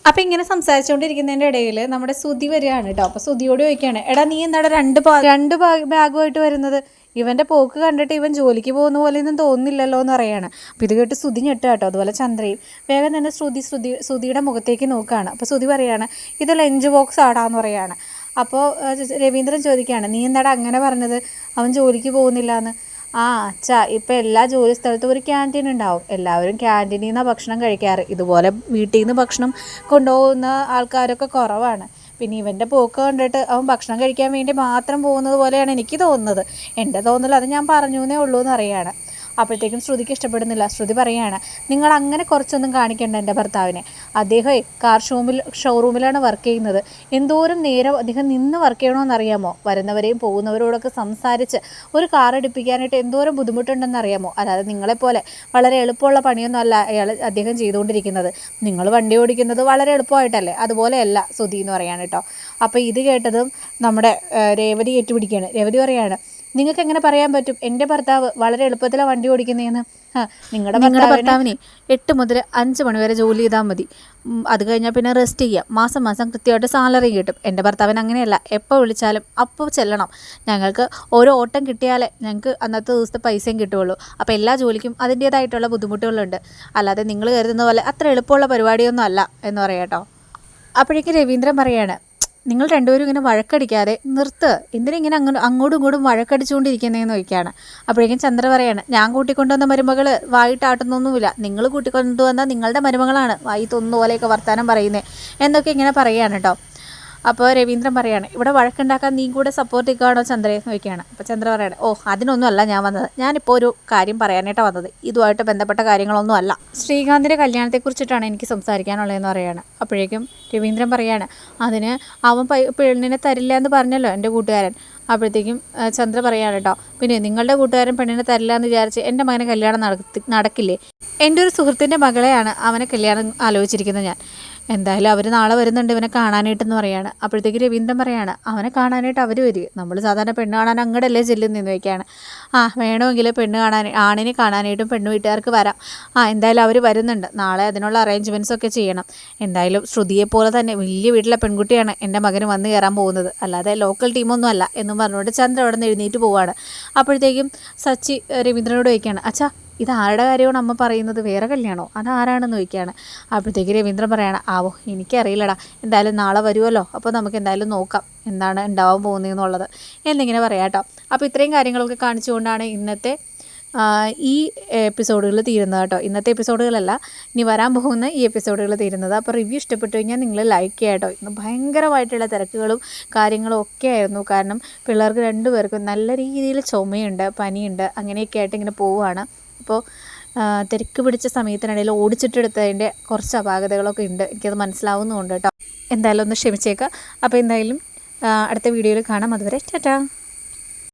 അപ്പം ഇങ്ങനെ സംസാരിച്ചുകൊണ്ടിരിക്കുന്നതിന്റെ ഇടയിൽ നമ്മുടെ സുതി വരികയാണ് കേട്ടോ അപ്പോൾ സുതിയോട് ചോദിക്കുകയാണ് എടാ നീ എന്താണ് രണ്ട് രണ്ട് ബാഗുമായിട്ട് വരുന്നത്? ഇവന്റെ പോക്ക് കണ്ടിട്ട് ഇവൻ ജോലിക്ക് പോകുന്ന പോലെ ഒന്നും തോന്നുന്നില്ലല്ലോ എന്ന് പറയാണ്. അപ്പോൾ ഇത് കേട്ട് സുതി ഞെട്ട കേട്ടോ അതുപോലെ ചന്ദ്രയും വേഗം തന്നെ ശ്രുതി ശ്രുതി ശ്രുതിയുടെ മുഖത്തേക്ക് നോക്കുകയാണ്. അപ്പോൾ ശ്രുതി പറയാണ് ഇത് ലഞ്ച് ബോക്സ് ആടാന്ന് പറയാണ്. അപ്പോൾ രവീന്ദ്രൻ ചോദിക്കുകയാണ് നീ എന്താടാ അങ്ങനെ പറഞ്ഞത്? അവൻ ജോലിക്ക് പോകുന്നില്ല എന്ന് ആ അച്ഛാ ഇപ്പം എല്ലാ ജോലി സ്ഥലത്തും ഒരു ക്യാന്റീൻ ഉണ്ടാവും. എല്ലാവരും ക്യാന്റീനിൽ നിന്നാണ് ഭക്ഷണം കഴിക്കാറ്. ഇതുപോലെ വീട്ടിൽ നിന്ന് ഭക്ഷണം കൊണ്ടുപോകുന്ന ആൾക്കാരൊക്കെ കുറവാണ്. പിന്നെ ഇവന്റെ പോക്ക് കണ്ടിട്ട് അവൻ ഭക്ഷണം കഴിക്കാൻ വേണ്ടി മാത്രം പോകുന്നത് പോലെയാണ് എനിക്ക് തോന്നുന്നത്. എന്റെ തോന്നൽ അത് ഞാൻ പറഞ്ഞു എന്നേ ഉള്ളൂ എന്ന് അറിയാണ്. അപ്പോഴത്തേക്കും ശ്രുതിക്ക് ഇഷ്ടപ്പെടുന്നില്ല. ശ്രുതി പറയാണ് നിങ്ങൾ അങ്ങനെ കുറച്ചൊന്നും കാണിക്കേണ്ട എന്റെ ഭർത്താവിനെ. അദ്ദേഹം കാർ ഷോമിൽ ഷോറൂമിലാണ് വർക്ക് ചെയ്യുന്നത്. എന്തോരം നേരം അദ്ദേഹം നിന്ന് വർക്ക് ചെയ്യണമെന്ന് അറിയാമോ വരുന്നവരെയും പോകുന്നവരോടൊക്കെ സംസാരിച്ച് ഒരു കാർ എടുപ്പിക്കാനായിട്ട് എന്തോരം ബുദ്ധിമുട്ടുണ്ടെന്ന് അറിയാമോ? അല്ലാതെ നിങ്ങളെപ്പോലെ വളരെ എളുപ്പമുള്ള പണിയൊന്നും അല്ല അയാൾ അദ്ദേഹം ചെയ്തുകൊണ്ടിരിക്കുന്നത്. നിങ്ങൾ വണ്ടി ഓടിക്കുന്നത് വളരെ എളുപ്പമായിട്ടല്ലേ? അതുപോലെയല്ല സുധി എന്ന് പറയാണ് കേട്ടോ. അപ്പോൾ ഇത് കേട്ടതും നമ്മുടെ രേവതി ഏറ്റുപിടിക്കുകയാണ്. രേവതി പറയാണ് നിങ്ങൾക്ക് എങ്ങനെ പറയാൻ പറ്റും? എന്റെ ഭർത്താവ് വളരെ എളുപ്പത്തിലാണ് വണ്ടി ഓടിക്കുന്നതെന്ന് നിങ്ങളുടെ നിങ്ങളുടെ ഭർത്താവിനെ എട്ട് മുതൽ അഞ്ച് മണിവരെ ജോലി ചെയ്താൽ മതി. അത് കഴിഞ്ഞാൽ പിന്നെ റെസ്റ്റ് ചെയ്യാം. മാസം മാസം കൃത്യമായിട്ട് സാലറി കിട്ടും. എന്റെ ഭർത്താവിന് അങ്ങനെയല്ല. എപ്പോൾ വിളിച്ചാലും അപ്പോൾ ചെല്ലണം. ഞങ്ങൾക്ക് ഓരോ ഓട്ടം കിട്ടിയാലേ ഞങ്ങൾക്ക് അന്നത്തെ ദിവസത്തെ പൈസയും കിട്ടുള്ളൂ. അപ്പോൾ എല്ലാ ജോലിക്കും അതിന്റേതായിട്ടുള്ള ബുദ്ധിമുട്ടുകളുണ്ട്. അല്ലാതെ നിങ്ങൾ കരുതുന്ന പോലെ അത്ര എളുപ്പമുള്ള പരിപാടിയൊന്നും അല്ല എന്ന് പറയാം കേട്ടോ. അപ്പോഴേക്കും രവീന്ദ്രൻ പറയാണ് നിങ്ങൾ രണ്ടുപേരും ഇങ്ങനെ വഴക്കടിക്കാതെ നിർത്ത്. എന്തിനിങ്ങനെ അങ്ങോട്ടും ഇങ്ങോട്ടും വഴക്കടിച്ചുകൊണ്ടിരിക്കുന്നതെന്ന് ചോദിക്കുകയാണ്. അപ്പോഴേക്കും ചന്ദ്ര പറയാണ് ഞാൻ കൂട്ടിക്കൊണ്ടുവന്ന മരുമകൾ വായിട്ടാട്ടുന്നൊന്നുമില്ല നിങ്ങൾ കൂട്ടിക്കൊണ്ടുവന്ന നിങ്ങളുടെ മരുമകളാണ് വായി തൊന്നുപോലെയൊക്കെ വർത്തമാനം പറയുന്നത് എന്നൊക്കെ ഇങ്ങനെ പറയുകയാണ് കേട്ടോ. അപ്പോൾ രവീന്ദ്രൻ പറയാണ് ഇവിടെ വഴക്കുണ്ടാക്കാൻ നീ കൂടെ സപ്പോർട്ട് ചെയ്യുകയാണോ ചന്ദ്രയെ നോക്കിയാണ് അപ്പോൾ ചന്ദ്ര പറയാണ് ഓ അതിനൊന്നുമല്ല ഞാൻ വന്നത്. ഞാനിപ്പോൾ ഒരു കാര്യം പറയാനായിട്ട് വന്നത്. ഇതുമായിട്ട് ബന്ധപ്പെട്ട കാര്യങ്ങളൊന്നും അല്ല. ശ്രീകാന്തിന്റെ കല്യാണത്തെക്കുറിച്ചിട്ടാണ് എനിക്ക് സംസാരിക്കാനുള്ളതെന്ന് പറയാണ്. അപ്പോഴേക്കും രവീന്ദ്രൻ പറയാണ് അതിന് അവൻ പെണ്ണിനെ തരില്ല എന്ന് പറഞ്ഞല്ലോ എന്റെ കൂട്ടുകാരൻ. അപ്പോഴത്തേക്കും ചന്ദ്ര പറയാണ് കേട്ടോ പിന്നെ നിങ്ങളുടെ കൂട്ടുകാരൻ പെണ്ണിനെ തരില്ല എന്ന് വിചാരിച്ച് എന്റെ മകനെ കല്യാണം നടത്തി നടക്കില്ലേ? എന്റെ ഒരു സുഹൃത്തിന്റെ മകളെയാണ് അവനെ കല്യാണം ആലോചിച്ചിരിക്കുന്നത് ഞാൻ. എന്തായാലും അവർ നാളെ വരുന്നുണ്ട് ഇവനെ കാണാനായിട്ടെന്ന് പറയാണ്. അപ്പോഴത്തേക്ക് രവീന്ദ്രൻ പറയാണ് അവനെ കാണാനായിട്ട് അവർ വരിക നമ്മൾ സാധാരണ പെണ്ണ് കാണാൻ അങ്ങടല്ലേ ചെല്ലുന്നതെന്ന് വയ്ക്കുകയാണ് ആ വേണമെങ്കിൽ പെണ്ണ് കാണാൻ ആണിനെ കാണാനായിട്ടും പെണ്ണ് വീട്ടുകാർക്ക് വരാം. ആ എന്തായാലും അവർ വരുന്നുണ്ട്. നാളെ അതിനുള്ള അറേഞ്ച്മെന്റ്സ് ഒക്കെ ചെയ്യണം. എന്തായാലും ശ്രുതിയെപ്പോലെ തന്നെ വലിയ വീട്ടിലെ പെൺകുട്ടിയാണ് എന്റെ മകന് വന്ന് കയറാൻ പോകുന്നത്. അല്ലാതെ ലോക്കൽ ടീമൊന്നും അല്ല എന്നും പറഞ്ഞുകൊണ്ട് ചന്ദ്ര അവിടെ നിന്ന് എഴുന്നേറ്റ് പോവാണ്. അപ്പോഴത്തേക്കും സച്ചി രവീന്ദ്രനോട് ചോദിക്കുകയാണ് അച്ഛാ ഇത് ആരുടെ കാര്യമാണ് അമ്മ പറയുന്നത്? വേറെ കല്യാണോ? അത് അതാരാണെന്ന് ചോദിക്കുകയാണ്. അപ്പോഴത്തേക്ക് രവീന്ദ്രൻ പറയാണ് ആവോ എനിക്കറിയില്ലടാ. എന്തായാലും നാളെ വരുമല്ലോ അപ്പോൾ നമുക്ക് എന്തായാലും നോക്കാം എന്താണ് ഉണ്ടാവാൻ പോകുന്നതെന്നുള്ളത് എന്നിങ്ങനെ പറയാം കേട്ടോ. അപ്പോൾ ഇത്രയും കാര്യങ്ങളൊക്കെ കാണിച്ചുകൊണ്ടാണ് ഇന്നത്തെ ഈ എപ്പിസോഡുകൾ തീരുന്നത് കേട്ടോ. ഇന്നത്തെ എപ്പിസോഡുകളല്ല ഇനി വരാൻ പോകുന്ന ഈ എപ്പിസോഡുകൾ തീരുന്നത്. അപ്പോൾ റിവ്യൂ ഇഷ്ടപ്പെട്ടു കഴിഞ്ഞാൽ നിങ്ങൾ ലൈക്ക് ചെയ്യുക കേട്ടോ. ഇന്ന് ഭയങ്കരമായിട്ടുള്ള തിരക്കുകളും കാര്യങ്ങളും ഒക്കെ ആയിരുന്നു. കാരണം പിള്ളേർക്ക് രണ്ടുപേർക്കും നല്ല രീതിയിൽ ചുമയുണ്ട് പനിയുണ്ട് അങ്ങനെയൊക്കെ ആയിട്ട് ഇങ്ങനെ പോവുകയാണ്. അപ്പോൾ തിരക്ക് പിടിച്ച സമയത്തിനിടയിൽ ഓടിച്ചിട്ടെടുത്തതിന്റെ കുറച്ച് അപാകതകളൊക്കെ ഉണ്ട്. എനിക്കത് മനസ്സിലാവുന്നുണ്ട് കേട്ടോ. എന്തായാലും ഒന്ന് ക്ഷമിച്ചേക്കാം. അപ്പോൾ എന്തായാലും അടുത്ത വീഡിയോയിൽ കാണാം. അതുവരെ ടാറ്റാ.